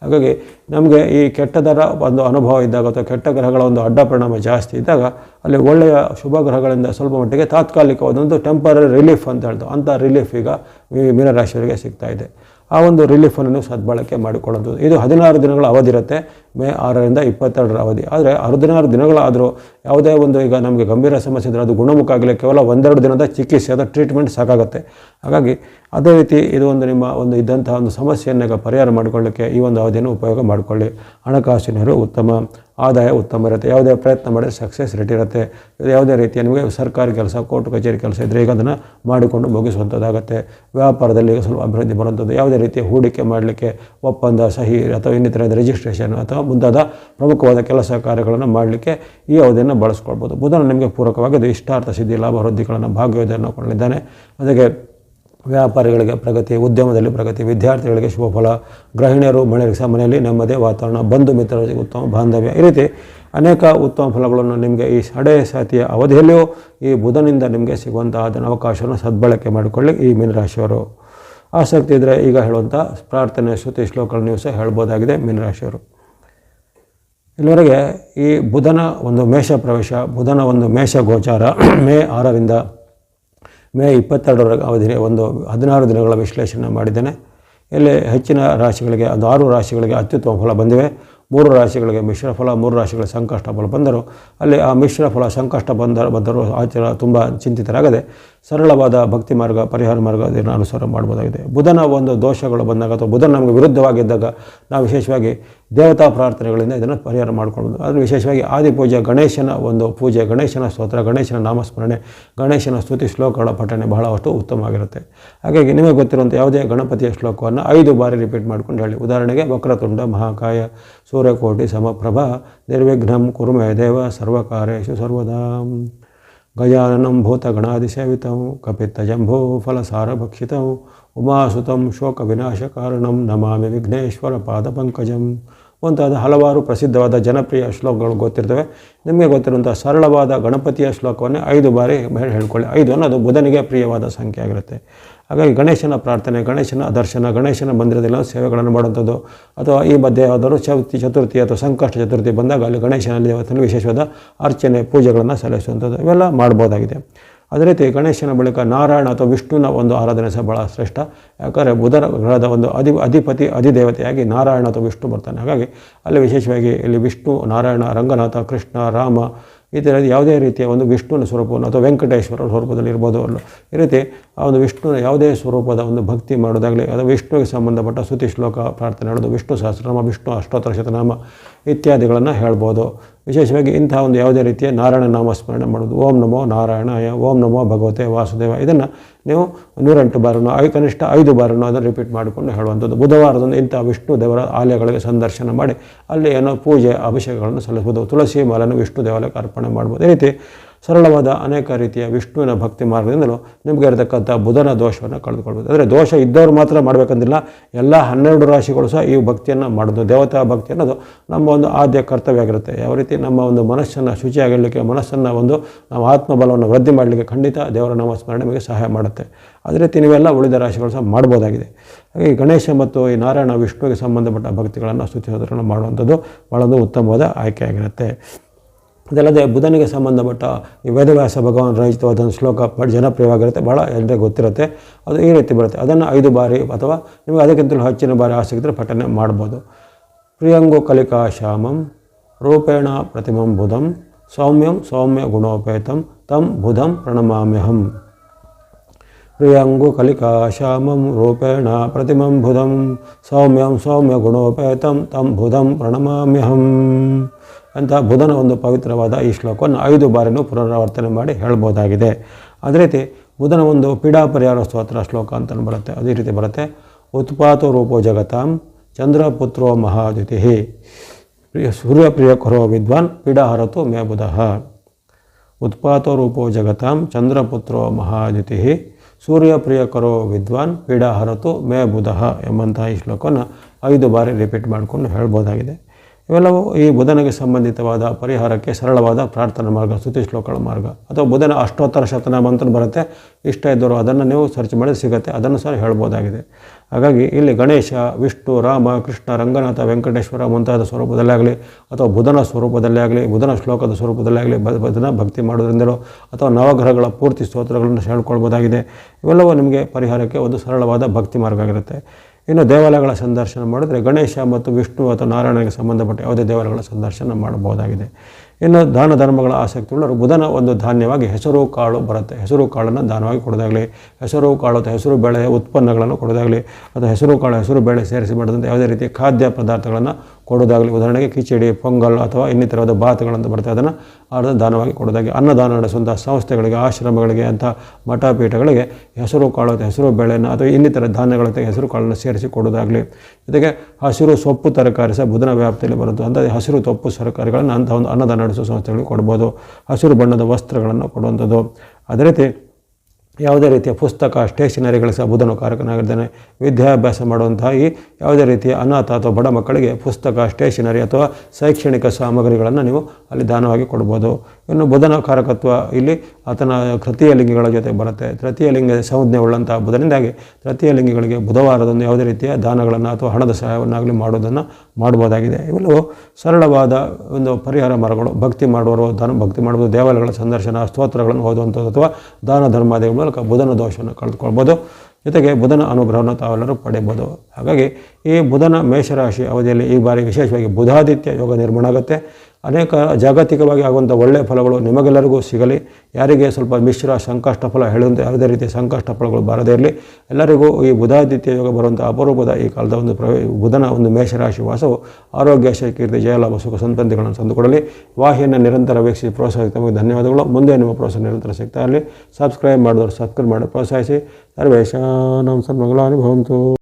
ಹಾಗಾಗಿ ನಮಗೆ ಈ ಕೆಟ್ಟದರ ಒಂದು ಅನುಭವ ಇದ್ದಾಗ ಅಥವಾ ಕೆಟ್ಟ ಗ್ರಹಗಳ ಒಂದು ಅಡ್ಡ ಪರಿಣಾಮ ಜಾಸ್ತಿ ಇದ್ದಾಗ ಅಲ್ಲಿ ಒಳ್ಳೆಯ ಶುಭ ಗ್ರಹಗಳಿಂದ ಸ್ವಲ್ಪ ಮಟ್ಟಿಗೆ ತಾತ್ಕಾಲಿಕವಾದೊಂದು ಟೆಂಪರರಿ ರಿಲೀಫ್ ಅಂತ ಹೇಳ್ತಾರೆ ಅಂಥ ರಿಲೀಫ್ ಈಗ ಮೀನರಾಶಿಯವರಿಗೆ ಸಿಗ್ತಾ ಇದೆ. ಆ ಒಂದು ರಿಲೀಫನ್ನು ನೀವು ಸದ್ಬಳಕೆ ಮಾಡಿಕೊಳ್ಳೋದು ಇದು ಹದಿನಾರು ದಿನಗಳ ಅವಧಿ ಇರುತ್ತೆ. ಮೇ ಆರರಿಂದ ಇಪ್ಪತ್ತೆರಡರ ಅವಧಿ. ಆದರೆ ಹದಿನಾರು ದಿನಗಳಾದರೂ ಯಾವುದೇ ಒಂದು ಈಗ ನಮಗೆ ಗಂಭೀರ ಸಮಸ್ಯೆ ಇದ್ದರೆ ಅದು ಗುಣಮುಖ ಆಗಲಿ ಕೇವಲ ಒಂದೆರಡು ದಿನದ ಚಿಕಿತ್ಸೆ ಅಥವಾ ಟ್ರೀಟ್ಮೆಂಟ್ ಸಾಕಾಗುತ್ತೆ. ಹಾಗಾಗಿ ಅದೇ ರೀತಿ ಇದು ಒಂದು ನಿಮ್ಮ ಒಂದು ಇದ್ದಂತಹ ಒಂದು ಸಮಸ್ಯೆಯನ್ನು ಈಗ ಪರಿಹಾರ ಮಾಡಿಕೊಳ್ಳಿಕ್ಕೆ ಈ ಒಂದು ಅವಧಿಯನ್ನು ಉಪಯೋಗ ಮಾಡಿಕೊಳ್ಳಿ. ಹಣಕಾಸಿನರು ಉತ್ತಮ, ಆದಾಯ ಉತ್ತಮ ಇರುತ್ತೆ. ಯಾವುದೇ ಪ್ರಯತ್ನ ಮಾಡಿದ್ರೆ ಸಕ್ಸಸ್ ರೇಟ್ ಇರುತ್ತೆ. ಯಾವುದೇ ರೀತಿಯ ನಿಮಗೆ ಸರ್ಕಾರಿ ಕೆಲಸ ಕೋರ್ಟ್ ಕಚೇರಿ ಕೆಲಸ ಇದ್ದರೆ ಈಗ ಅದನ್ನು ಮಾಡಿಕೊಂಡು ಮುಗಿಸುವಂಥದ್ದಾಗುತ್ತೆ. ವ್ಯಾಪಾರದಲ್ಲಿ ಸ್ವಲ್ಪ ಅಭಿವೃದ್ಧಿ ಬರುವಂಥದ್ದು. ಯಾವುದೇ ರೀತಿಯ ಹೂಡಿಕೆ ಮಾಡಲಿಕ್ಕೆ ಒಪ್ಪಂದ ಸಹಿ ಅಥವಾ ಇನ್ನಿತರ ರಿಜಿಸ್ಟ್ರೇಷನ್ ಅಥವಾ ಮುಂತಾದ ಪ್ರಮುಖವಾದ ಕೆಲಸ ಕಾರ್ಯಗಳನ್ನು ಮಾಡಲಿಕ್ಕೆ ಈ ಅವಧಿಯನ್ನು ಬಳಸ್ಕೊಳ್ಬೋದು. ಬುಧನ ನಿಮಗೆ ಪೂರಕವಾಗಿದ್ದು ಇಷ್ಟಾರ್ಥ ಸಿದ್ಧಿ, ಲಾಭ, ವೃದ್ಧಿಗಳನ್ನು ಭಾಗ್ಯೋದಯನ್ನು ಕೊಂಡಿದ್ದಾನೆ ಅದಕ್ಕೆ ವ್ಯಾಪಾರಿಗಳಿಗೆ ಪ್ರಗತಿ, ಉದ್ಯಮದಲ್ಲಿ ಪ್ರಗತಿ, ವಿದ್ಯಾರ್ಥಿಗಳಿಗೆ ಶುಭ ಫಲ, ಗೃಹಿಣಿಯರು ಸಹ ಮನೆಯಲ್ಲಿ ನೆಮ್ಮದಿ, ವಾತಾವರಣ, ಬಂಧು ಮಿತ್ರರಿಗೆ ಉತ್ತಮ ಬಾಂಧವ್ಯ. ಈ ರೀತಿ ಅನೇಕ ಉತ್ತಮ ಫಲಗಳನ್ನು ನಿಮಗೆ ಈ ಸಡೆ ಸಾತಿಯ ಅವಧಿಯಲ್ಲಿಯೂ ಈ ಬುಧನಿಂದ ನಿಮಗೆ ಸಿಗುವಂತಹ ಅದನ್ನು ಅವಕಾಶವನ್ನು ಸದ್ಬಳಕೆ ಮಾಡಿಕೊಳ್ಳಿ ಈ ಮೀನರಾಶಿಯವರು. ಆಸಕ್ತಿ ಇದ್ದರೆ ಈಗ ಹೇಳುವಂಥ ಪ್ರಾರ್ಥನೆ, ಶ್ರುತಿ ಶ್ಲೋಕಗಳನ್ನು ನೀವು ಸಹ ಹೇಳ್ಬೋದಾಗಿದೆ ಮೀನರಾಶಿಯವರು. ಇಲ್ಲಿವರೆಗೆ ಈ ಬುಧನ ಒಂದು ಮೇಷ ಪ್ರವೇಶ, ಬುಧನ ಒಂದು ಮೇಷ ಗೋಚಾರ, [clears throat] ಮೇ ಆರರಿಂದ ಮೇ ಇಪ್ಪತ್ತೆರಡರ ಅವಧಿಗೆ ಒಂದು ಹದಿನಾರು ದಿನಗಳ ವಿಶ್ಲೇಷಣೆ ಮಾಡಿದ್ದೇನೆ. ಇಲ್ಲಿ ಹೆಚ್ಚಿನ ರಾಶಿಗಳಿಗೆ ಅದು ಆರು ರಾಶಿಗಳಿಗೆ ಅತ್ಯುತ್ತಮ ಫಲ ಬಂದಿವೆ. ಮೂರು ರಾಶಿಗಳಿಗೆ ಮಿಶ್ರ ಫಲ, ಮೂರು ರಾಶಿಗಳಿಗೆ ಸಂಕಷ್ಟ ಫಲ ಬಂದರು ಅಲ್ಲಿ ಆ ಮಿಶ್ರ ಫಲ, ಸಂಕಷ್ಟ ಬಂದ ಬಂದರೂ ಆಚಾರ ತುಂಬ ಚಿಂತಿತರಾಗದೆ ಸರಳವಾದ ಭಕ್ತಿ ಮಾರ್ಗ, ಪರಿಹಾರ ಮಾರ್ಗ ಅದನ್ನು ಅನುಸಾರ ಮಾಡ್ಬೋದಾಗಿದೆ. ಬುಧನ ಒಂದು ದೋಷಗಳು ಬಂದಾಗ ಅಥವಾ ಬುಧನ ನಮಗೆ ವಿರುದ್ಧವಾಗಿದ್ದಾಗ ನಾವು ವಿಶೇಷವಾಗಿ ದೇವತಾ ಪ್ರಾರ್ಥನೆಗಳಿಂದ ಇದನ್ನು ಪರಿಹಾರ ಮಾಡ್ಕೊಳ್ಬೋದು. ಆದರೆ ವಿಶೇಷವಾಗಿ ಆದಿಪೂಜೆ ಗಣೇಶನ ಒಂದು ಪೂಜೆ, ಗಣೇಶನ ಸ್ತೋತ್ರ, ಗಣೇಶನ ನಾಮಸ್ಮರಣೆ, ಗಣೇಶನ ಸ್ತುತಿ ಶ್ಲೋಕಗಳ ಪಠಣೆ ಬಹಳಷ್ಟು ಉತ್ತಮವಾಗಿರುತ್ತೆ. ಹಾಗಾಗಿ ನಿಮಗೆ ಗೊತ್ತಿರುವಂಥ ಯಾವುದೇ ಗಣಪತಿಯ ಶ್ಲೋಕವನ್ನು ಐದು ಬಾರಿ ರಿಪೀಟ್ ಮಾಡ್ಕೊಂಡು ಹೇಳಿ. ಉದಾಹರಣೆಗೆ ವಕ್ರತುಂಡ, ಮಹಾಕಾಯ, ಸೂರ್ಯಕೋಟಿ, ಸಮಪ್ರಭ, ನಿರ್ವಿಘ್ನಂ, ಕುರುಮೇ ದೇವ, ಸರ್ವಕಾರೇಶು, ಸರ್ವದಾ. ಭೂತಗಣಾದಿಸೇವಿತಂ ಕಪಿತ್ತಜಂಭೂ ಫಲಸಾರಭಕ್ಷಿತಂ ಉಮಾಸುತಂ ಶೋಕ ವಿನಾಶಕಾರಣಂ ನಮಾಮಿ ವಿಘ್ನೇಶ್ವರ ಪಾದಪಂಕಜಂ ಮುಂತಾದ ಹಲವಾರು ಪ್ರಸಿದ್ಧವಾದ ಜನಪ್ರಿಯ ಶ್ಲೋಕಗಳು ಗೊತ್ತಿರ್ತವೆ. ನಿಮಗೆ ಗೊತ್ತಿರುವಂಥ ಸರಳವಾದ ಗಣಪತಿಯ ಶ್ಲೋಕವನ್ನೇ ಐದು ಬಾರಿ ಹೇಳ್ಕೊಳ್ಳಿ. ಐದು ಅನ್ನೋದು ಬುಧನಿಗೆ ಪ್ರಿಯವಾದ ಸಂಖ್ಯೆ ಆಗಿರುತ್ತೆ. ಹಾಗಾಗಿ ಗಣೇಶನ ಪ್ರಾರ್ಥನೆ, ಗಣೇಶನ ದರ್ಶನ, ಗಣೇಶನ ಮಂದಿರದಲ್ಲಿ ಸೇವೆಗಳನ್ನು ಮಾಡುವಂಥದ್ದು. ಅಥವಾ ಈ ಮಧ್ಯೆ ಯಾವುದಾದ್ರು ಚೌತಿ, ಚತುರ್ಥಿ ಅಥವಾ ಸಂಕಷ್ಟ ಚತುರ್ಥಿ ಬಂದಾಗ ಅಲ್ಲಿ ಗಣೇಶನ ದೇವತೆಯಲ್ಲಿ ವಿಶೇಷವಾದ ಅರ್ಚನೆ, ಪೂಜೆಗಳನ್ನು ಸಲ್ಲಿಸುವಂಥದ್ದು. ಇವೆಲ್ಲ ಮಾಡ್ಬೋದಾಗಿದೆ ಅದೇ ರೀತಿ ಗಣೇಶನ ಬಳಿಕ ನಾರಾಯಣ ಅಥವಾ ವಿಷ್ಣುವಿನ ಒಂದು ಆರಾಧನೆ ಸಹ ಭಾಳ ಶ್ರೇಷ್ಠ. ಯಾಕಂದರೆ ಬುಧರ ಗ್ರಹದ ಒಂದು ಅಧಿ ಅಧಿಪತಿ, ಅಧಿದೇವತೆಯಾಗಿ ನಾರಾಯಣ ಅಥವಾ ವಿಷ್ಣು ಬರ್ತಾನೆ. ಹಾಗಾಗಿ ಅಲ್ಲಿ ವಿಶೇಷವಾಗಿ ಇಲ್ಲಿ ವಿಷ್ಣು, ನಾರಾಯಣ, ರಂಗನಾಥ, ಕೃಷ್ಣ, ರಾಮ ಈ ಥರ ಯಾವುದೇ ರೀತಿಯ ಒಂದು ವಿಷ್ಣುವಿನ ಸ್ವರೂಪವನ್ನು ಅಥವಾ ವೆಂಕಟೇಶ್ವರ ಸ್ವರೂಪದಲ್ಲಿ ಇರ್ಬೋದು ಅಲ್ಲ ಈ ರೀತಿ ಆ ಒಂದು ವಿಷ್ಣುವಿನ ಯಾವುದೇ ಸ್ವರೂಪದ ಒಂದು ಭಕ್ತಿ ಮಾಡೋದಾಗಲಿ ಅಥವಾ ವಿಷ್ಣುವಿಗೆ ಸಂಬಂಧಪಟ್ಟ ಸ್ತುತಿ ಶ್ಲೋಕ ಪ್ರಾರ್ಥನೆ ಹೇಳೋದು ವಿಷ್ಣು ಸಹಸ್ರನಾಮ, ವಿಷ್ಣು ಅಷ್ಟೋತ್ತರ ಶತನಾಮ ಇತ್ಯಾದಿಗಳನ್ನು ಹೇಳ್ಬೋದು. ವಿಶೇಷವಾಗಿ ಇಂಥ ಒಂದು ಯಾವುದೇ ರೀತಿಯ ನಾರಾಯಣ ನಾಮ ಸ್ಮರಣೆ ಮಾಡೋದು. ಓಂ ನಮೋ ನಾರಾಯಣಾಯ, ಓಂ ನಮೋ ಭಗವತೆ ವಾಸುದೇವ. ಇದನ್ನು ನೀವು ನೂರೆಂಟು ಬಾರನ್ನು ಐ ಕನಿಷ್ಠ ಐದು ಬಾರನ್ನು ಅದನ್ನು ರಿಪೀಟ್ ಮಾಡಿಕೊಂಡು ಹೇಳುವಂಥದ್ದು. ಬುಧವಾರದಂದು ಇಂಥ ವಿಷ್ಣು ದೇವರ ಆಲಯಗಳಿಗೆ ಸಂದರ್ಶನ ಮಾಡಿ ಅಲ್ಲಿ ಏನೋ ಪೂಜೆ, ಅಭಿಷೇಕಗಳನ್ನು ಸಲ್ಲಿಸ್ಬೋದು ತುಳಸಿ ಮಾಲನ್ನು ವಿಷ್ಣು ದೇವಾಲಯಕ್ಕೆ ಅರ್ಪಣೆ ಮಾಡ್ಬೋದು ಈ ರೀತಿ ಸರಳವಾದ ಅನೇಕ ರೀತಿಯ ವಿಷ್ಣುವಿನ ಭಕ್ತಿ ಮಾರ್ಗದಿಂದಲೂ ನಿಮಗೆ ಇರತಕ್ಕಂಥ ಬುಧನ ದೋಷವನ್ನು ಕಳೆದುಕೊಳ್ಬೋದು. ಅಂದರೆ ದೋಷ ಇದ್ದವರು ಮಾತ್ರ ಮಾಡಬೇಕಂದಿಲ್ಲ, ಎಲ್ಲ ಹನ್ನೆರಡು ರಾಶಿಗಳು ಸಹ ಈ ಭಕ್ತಿಯನ್ನು ಮಾಡೋದು, ದೇವತಾ ಭಕ್ತಿ ಅನ್ನೋದು ನಮ್ಮ ಒಂದು ಆದ್ಯ ಕರ್ತವ್ಯ ಆಗಿರುತ್ತೆ ಯಾವ ರೀತಿ ನಮ್ಮ ಒಂದು ಮನಸ್ಸನ್ನು ಶುಚಿಯಾಗಿರಲಿಕ್ಕೆ ಮನಸ್ಸನ್ನು ಒಂದು ನಾವು ಆತ್ಮಬಲವನ್ನು ವೃದ್ಧಿ ಮಾಡಲಿಕ್ಕೆ ಖಂಡಿತ ದೇವರ ನಾಮಸ್ಮರಣೆ ನಮಗೆ ಸಹಾಯ ಮಾಡುತ್ತೆ. ಅದೇ ರೀತಿ ನೀವೆಲ್ಲ ಉಳಿದ ರಾಶಿಗಳು ಸಹ ಮಾಡ್ಬೋದಾಗಿದೆ. ಹಾಗೆ ಗಣೇಶ ಮತ್ತು ಈ ನಾರಾಯಣ, ವಿಷ್ಣುವಿಗೆ ಸಂಬಂಧಪಟ್ಟ ಭಕ್ತಿಗಳನ್ನು ಸ್ತುತಿಸೋದನ್ನು ಮಾಡುವಂಥದ್ದು ಭಾಳ ಉತ್ತಮವಾದ ಆಯ್ಕೆಯಾಗಿರುತ್ತೆ. ಇದಲ್ಲದೆ ಬುಧನಿಗೆ ಸಂಬಂಧಪಟ್ಟ ವೇದವ್ಯಾಸ ಭಗವಾನ್ ರಚಿತವಾದ ಶ್ಲೋಕ ಬಹಳ ಜನಪ್ರಿಯವಾಗಿರುತ್ತೆ ಭಾಳ ಎಲ್ಲರಿಗೂ ಗೊತ್ತಿರುತ್ತೆ. ಅದು ಈ ರೀತಿ ಬರುತ್ತೆ. ಅದನ್ನು ಐದು ಬಾರಿ ಅಥವಾ ನಿಮಗೆ ಅದಕ್ಕಿಂತಲೂ ಹೆಚ್ಚಿನ ಬಾರಿ ಆಸಕ್ತಿ ಪಠನೆ ಮಾಡ್ಬೋದು. ಪ್ರಿಯಂಗು ಕಲಿಕಾ ಶ್ಯಾಮಂ, ರೂಪೇಣ ಪ್ರತಿಮಂ ಬುಧಂ, ಸೌಮ್ಯಂ ಸೌಮ್ಯ ಗುಣೋಪೇತಂ, ತಂ ಬುಧಂ ಪ್ರಣಮಾಮ್ಯಹಂ. ಪ್ರಿಯಂಗು ಕಲಿಕಾ ಶ್ಯಾಮಂ, ರೂಪೇಣ ಪ್ರತಿಮಂ ಬುಧಂ, ಸೌಮ್ಯಂ ಸೌಮ್ಯ ಗುಣೋಪೇತಂ, ತಂ ಬುಧಂ ಪ್ರಣಮಾಮ್ಯಹಂ. ಅಂತ ಬುಧನ ಒಂದು ಪವಿತ್ರವಾದ ಈ ಶ್ಲೋಕವನ್ನು ಐದು ಬಾರಿನೂ ಪುನರಾವರ್ತನೆ ಮಾಡಿ ಹೇಳ್ಬೋದಾಗಿದೆ. ಅದೇ ರೀತಿ ಬುಧನ ಒಂದು ಪೀಡಾ ಪರಿಹಾರ ಸ್ತೋತ್ರ ಶ್ಲೋಕ ಅಂತ ಬರುತ್ತೆ. ಅದೇ ರೀತಿ ಬರುತ್ತೆ, ಉತ್ಪಾತೋ ರೂಪೋ ಜಗತಾಂ ಚಂದ್ರಪುತ್ರೋ ಮಹಾದ್ಯುತಿ ಪ್ರಿಯ ಸೂರ್ಯ ಪ್ರಿಯ ಕರೋ ವಿದ್ವಾನ್ ಪೀಡಾಹರತು ಮೇ ಬುಧ. ಉತ್ಪಾತೋ ರೂಪೋ ಜಗತಾಂ ಚಂದ್ರಪುತ್ರೋ ಮಹಾದ್ಯುತಿ ಸೂರ್ಯಪ್ರಿಯ ಕರೋ ವಿದ್ವಾನ್ ಪೀಡಾಹರತು ಮೇ ಬುಧ ಎಂಬಂತಹ ಈ ಶ್ಲೋಕವನ್ನು ಐದು ಬಾರಿ ರಿಪೀಟ್ ಮಾಡಿಕೊಂಡು ಹೇಳ್ಬೋದಾಗಿದೆ. ಇವೆಲ್ಲವೂ ಈ ಬುಧನಿಗೆ ಸಂಬಂಧಿತವಾದ ಪರಿಹಾರಕ್ಕೆ ಸರಳವಾದ ಪ್ರಾರ್ಥನಾ ಮಾರ್ಗ, ಸ್ತುತಿ ಶ್ಲೋಕಗಳ ಮಾರ್ಗ. ಅಥವಾ ಬುಧನ ಅಷ್ಟೋತ್ತರ ಶತನಾಮ ಅಂತ ಬರುತ್ತೆ, ಇಷ್ಟ ಇದ್ದರು ಅದನ್ನು ನೀವು ಸರ್ಚ್ ಮಾಡಿದ್ರೆ ಸಿಗುತ್ತೆ, ಅದನ್ನು ಸಹ ಹೇಳ್ಬೋದಾಗಿದೆ. ಹಾಗಾಗಿ ಇಲ್ಲಿ ಗಣೇಶ, ವಿಷ್ಣು, ರಾಮ, ಕೃಷ್ಣ, ರಂಗನಾಥ, ವೆಂಕಟೇಶ್ವರ ಮುಂತಾದ ಸ್ವರೂಪದಲ್ಲೇ ಆಗಲಿ, ಅಥವಾ ಬುಧನ ಸ್ವರೂಪದಲ್ಲೇ ಆಗಲಿ, ಬುಧನ ಶ್ಲೋಕದ ಸ್ವರೂಪದಲ್ಲೇ ಆಗಲಿ ಬುಧನ ಭಕ್ತಿ ಮಾಡೋದ್ರಿಂದಲೋ ಅಥವಾ ನವಗ್ರಹಗಳ ಪೂರ್ತಿ ಸ್ತೋತ್ರಗಳನ್ನು ಹೇಳ್ಕೊಳ್ಬೋದಾಗಿದೆ. ಇವೆಲ್ಲವೂ ನಿಮಗೆ ಪರಿಹಾರಕ್ಕೆ ಒಂದು ಸರಳವಾದ ಭಕ್ತಿ ಮಾರ್ಗ ಆಗಿರುತ್ತೆ. ಇನ್ನು ದೇವಾಲಯಗಳ ಸಂದರ್ಶನ ಮಾಡಿದರೆ ಗಣೇಶ ಮತ್ತು ವಿಷ್ಣು ಅಥವಾ ನಾರಾಯಣನಿಗೆ ಸಂಬಂಧಪಟ್ಟ ಯಾವುದೇ ದೇವಾಲಯಗಳ ಸಂದರ್ಶನ ಮಾಡಬಹುದಾಗಿದೆ. ಇನ್ನು ದಾನ ಧರ್ಮಗಳ ಆಸಕ್ತಿ ಉಳ್ಳವರು ಬುಧನ ಒಂದು ಧಾನ್ಯವಾಗಿ ಹೆಸರು, ಕಾಳು ಬರುತ್ತೆ. ಹೆಸರು, ಕಾಳನ್ನು ದಾನವಾಗಿ ಕೊಡೋದಾಗಲಿ, ಹೆಸರು, ಕಾಳು ಅಥವಾ ಹೆಸರು ಬೇಳೆ ಉತ್ಪನ್ನಗಳನ್ನು ಕೊಡೋದಾಗಲಿ, ಅಥವಾ ಹೆಸರು, ಕಾಳು, ಹೆಸರು, ಬೇಳೆ ಸೇರಿಸಿ ಮಾಡಿದಂಥ ಯಾವುದೇ ರೀತಿಯ ಖಾದ್ಯ ಪದಾರ್ಥಗಳನ್ನು ಕೊಡೋದಾಗಲಿ ಉದಾಹರಣೆಗೆ ಕಿಚಡಿ, ಪೊಂಗಲ್ ಅಥವಾ ಇನ್ನಿತರವಾದ ಬಾತುಗಳಂತ ಬರುತ್ತೆ ಅದನ್ನು ಅರ್ಧ ದಾನವಾಗಿ ಕೊಡೋದಾಗಿ ಅನ್ನದಾನ ನಡೆಸುವಂಥ ಸಂಸ್ಥೆಗಳಿಗೆ, ಆಶ್ರಮಗಳಿಗೆ ಅಂಥ ಮಠಪೀಠಗಳಿಗೆ ಹೆಸರು ಕಾಳು ಹೆಸರು ಬೆಳೆಯನ್ನು ಅಥವಾ ಇನ್ನಿತರ ಧಾನ್ಯಗಳ ಹೆಸರು ಕಾಳನ್ನು ಸೇರಿಸಿ ಕೊಡೋದಾಗಲಿ ಜೊತೆಗೆ ಹಸಿರು ಸೊಪ್ಪು ತರಕಾರಿ ಸಹ ಬುಧನ ವ್ಯಾಪ್ತಿಯಲ್ಲಿ ಬರುತ್ತೆ ಅಂಥ ಹಸಿರು ತೊಪ್ಪು ತರಕಾರಿಗಳನ್ನು ಅಂಥ ಒಂದು ಅನ್ನದಾನ ನಡೆಸುವ ಸಂಸ್ಥೆಗಳಿಗೆ ಕೊಡ್ಬೋದು. ಹಸಿರು ಬಣ್ಣದ ವಸ್ತ್ರಗಳನ್ನು ಕೊಡುವಂಥದ್ದು. ಅದೇ ರೀತಿ ಯಾವುದೇ ರೀತಿಯ ಪುಸ್ತಕ ಸ್ಟೇಷನರಿಗಳು ಸಹ ಬುಧನು ಕಾರಕನಾಗಿದ್ದಾನೆ ವಿದ್ಯಾಭ್ಯಾಸ ಮಾಡುವಂತಹ ಈ ಯಾವುದೇ ರೀತಿಯ ಅನಾಥ ಅಥವಾ ಬಡ ಮಕ್ಕಳಿಗೆ ಪುಸ್ತಕ ಸ್ಟೇಷನರಿ ಅಥವಾ ಶೈಕ್ಷಣಿಕ ಸಾಮಗ್ರಿಗಳನ್ನು ನೀವು ಅಲ್ಲಿ ದಾನವಾಗಿ ಕೊಡ್ಬೋದು. ಇನ್ನು ಬುಧನ ಕಾರಕತ್ವ ಇಲ್ಲಿ ಆತನ ತೃತೀಯ ಲಿಂಗಿಗಳ ಜೊತೆ ಬರುತ್ತೆ. ತೃತೀಯ ಲಿಂಗ ಸಂಜ್ಞೆ ಉಳ್ಳಂತಹ ಬುಧನಿಂದಾಗಿ ತೃತೀಯ ಲಿಂಗಿಗಳಿಗೆ ಬುಧವಾರದಂದು ಯಾವುದೇ ರೀತಿಯ ದಾನಗಳನ್ನು ಅಥವಾ ಹಣದ ಸಹಾಯವನ್ನಾಗಲಿ ಮಾಡೋದನ್ನು ಮಾಡ್ಬೋದಾಗಿದೆ. ಇವೆಲ್ಲವೂ ಸರಳವಾದ ಒಂದು ಪರಿಹಾರ ಮಾರ್ಗಗಳು. ಭಕ್ತಿ ಮಾಡುವರು ದಾನ, ಭಕ್ತಿ ಮಾಡುವುದು ದೇವಾಲಯಗಳ ಸಂದರ್ಶನ, ಸ್ತೋತ್ರಗಳನ್ನು ಓದುವಂಥದ್ದು ಅಥವಾ ದಾನ ಧರ್ಮಾದಿಗಳ ಮೂಲಕ ಬುಧನ ದೋಷವನ್ನು ಕಳೆದುಕೊಳ್ಬೋದು. ಜೊತೆಗೆ ಬುಧನ ಅನುಗ್ರಹವನ್ನು ತಾವೆಲ್ಲರೂ ಪಡೆಯಬಹುದು. ಹಾಗಾಗಿ ಈ ಬುಧನ ಮೇಷರಾಶಿ ಅವಧಿಯಲ್ಲಿ ಈ ಬಾರಿ ವಿಶೇಷವಾಗಿ ಬುಧಾದಿತ್ಯ ಯೋಗ ನಿರ್ಮಾಣ ಆಗುತ್ತೆ. ಅನೇಕ ಜಾಗತಿಕವಾಗಿ ಆಗುವಂಥ ಒಳ್ಳೆಯ ಫಲಗಳು ನಿಮಗೆಲ್ಲರಿಗೂ ಸಿಗಲಿ. ಯಾರಿಗೆ ಸ್ವಲ್ಪ ಮಿಶ್ರ ಸಂಕಷ್ಟ ಫಲ ಹೇಳುವಂಥ ಯಾವುದೇ ರೀತಿಯ ಸಂಕಷ್ಟ ಫಲಗಳು ಬಾರದೇ ಇರಲಿ. ಎಲ್ಲರಿಗೂ ಈ ಬುಧಾದಿತ್ಯ ಯೋಗ ಬರುವಂಥ ಅಪರೂಪದ ಈ ಕಾಲದ ಒಂದು ಪ್ರವೇ, ಬುಧನ ಒಂದು ಮೇಷರಾಶಿ ವಾಸವು ಆರೋಗ್ಯ ಕೀರ್ತಿ ಜಯಲಾಭ ಸುಖ ಸಂತಂತಿಗಳನ್ನು ತಂದುಕೊಡಲಿ. ವಾಹಿಯನ್ನು ನಿರಂತರ ವೀಕ್ಷಿಸಿ ಪ್ರೋತ್ಸಾಹಿಸಿ ಧನ್ಯವಾದಗಳು. ಮುಂದೆ ನಿಮ್ಮ ಪ್ರೋತ್ಸಾಹ ನಿರಂತರ ಸಿಗ್ತಾ ಇರಲಿ. ಸಬ್ಸ್ಕ್ರೈಬ್ ಮಾಡಿದವರು ಸಬ್ಸ್ಕ್ರೈಬ್ ಮಾಡಿ ಪ್ರೋತ್ಸಾಹಿಸಿ. ಸರ್ವೇಶಾನಂ ಭವಂತು.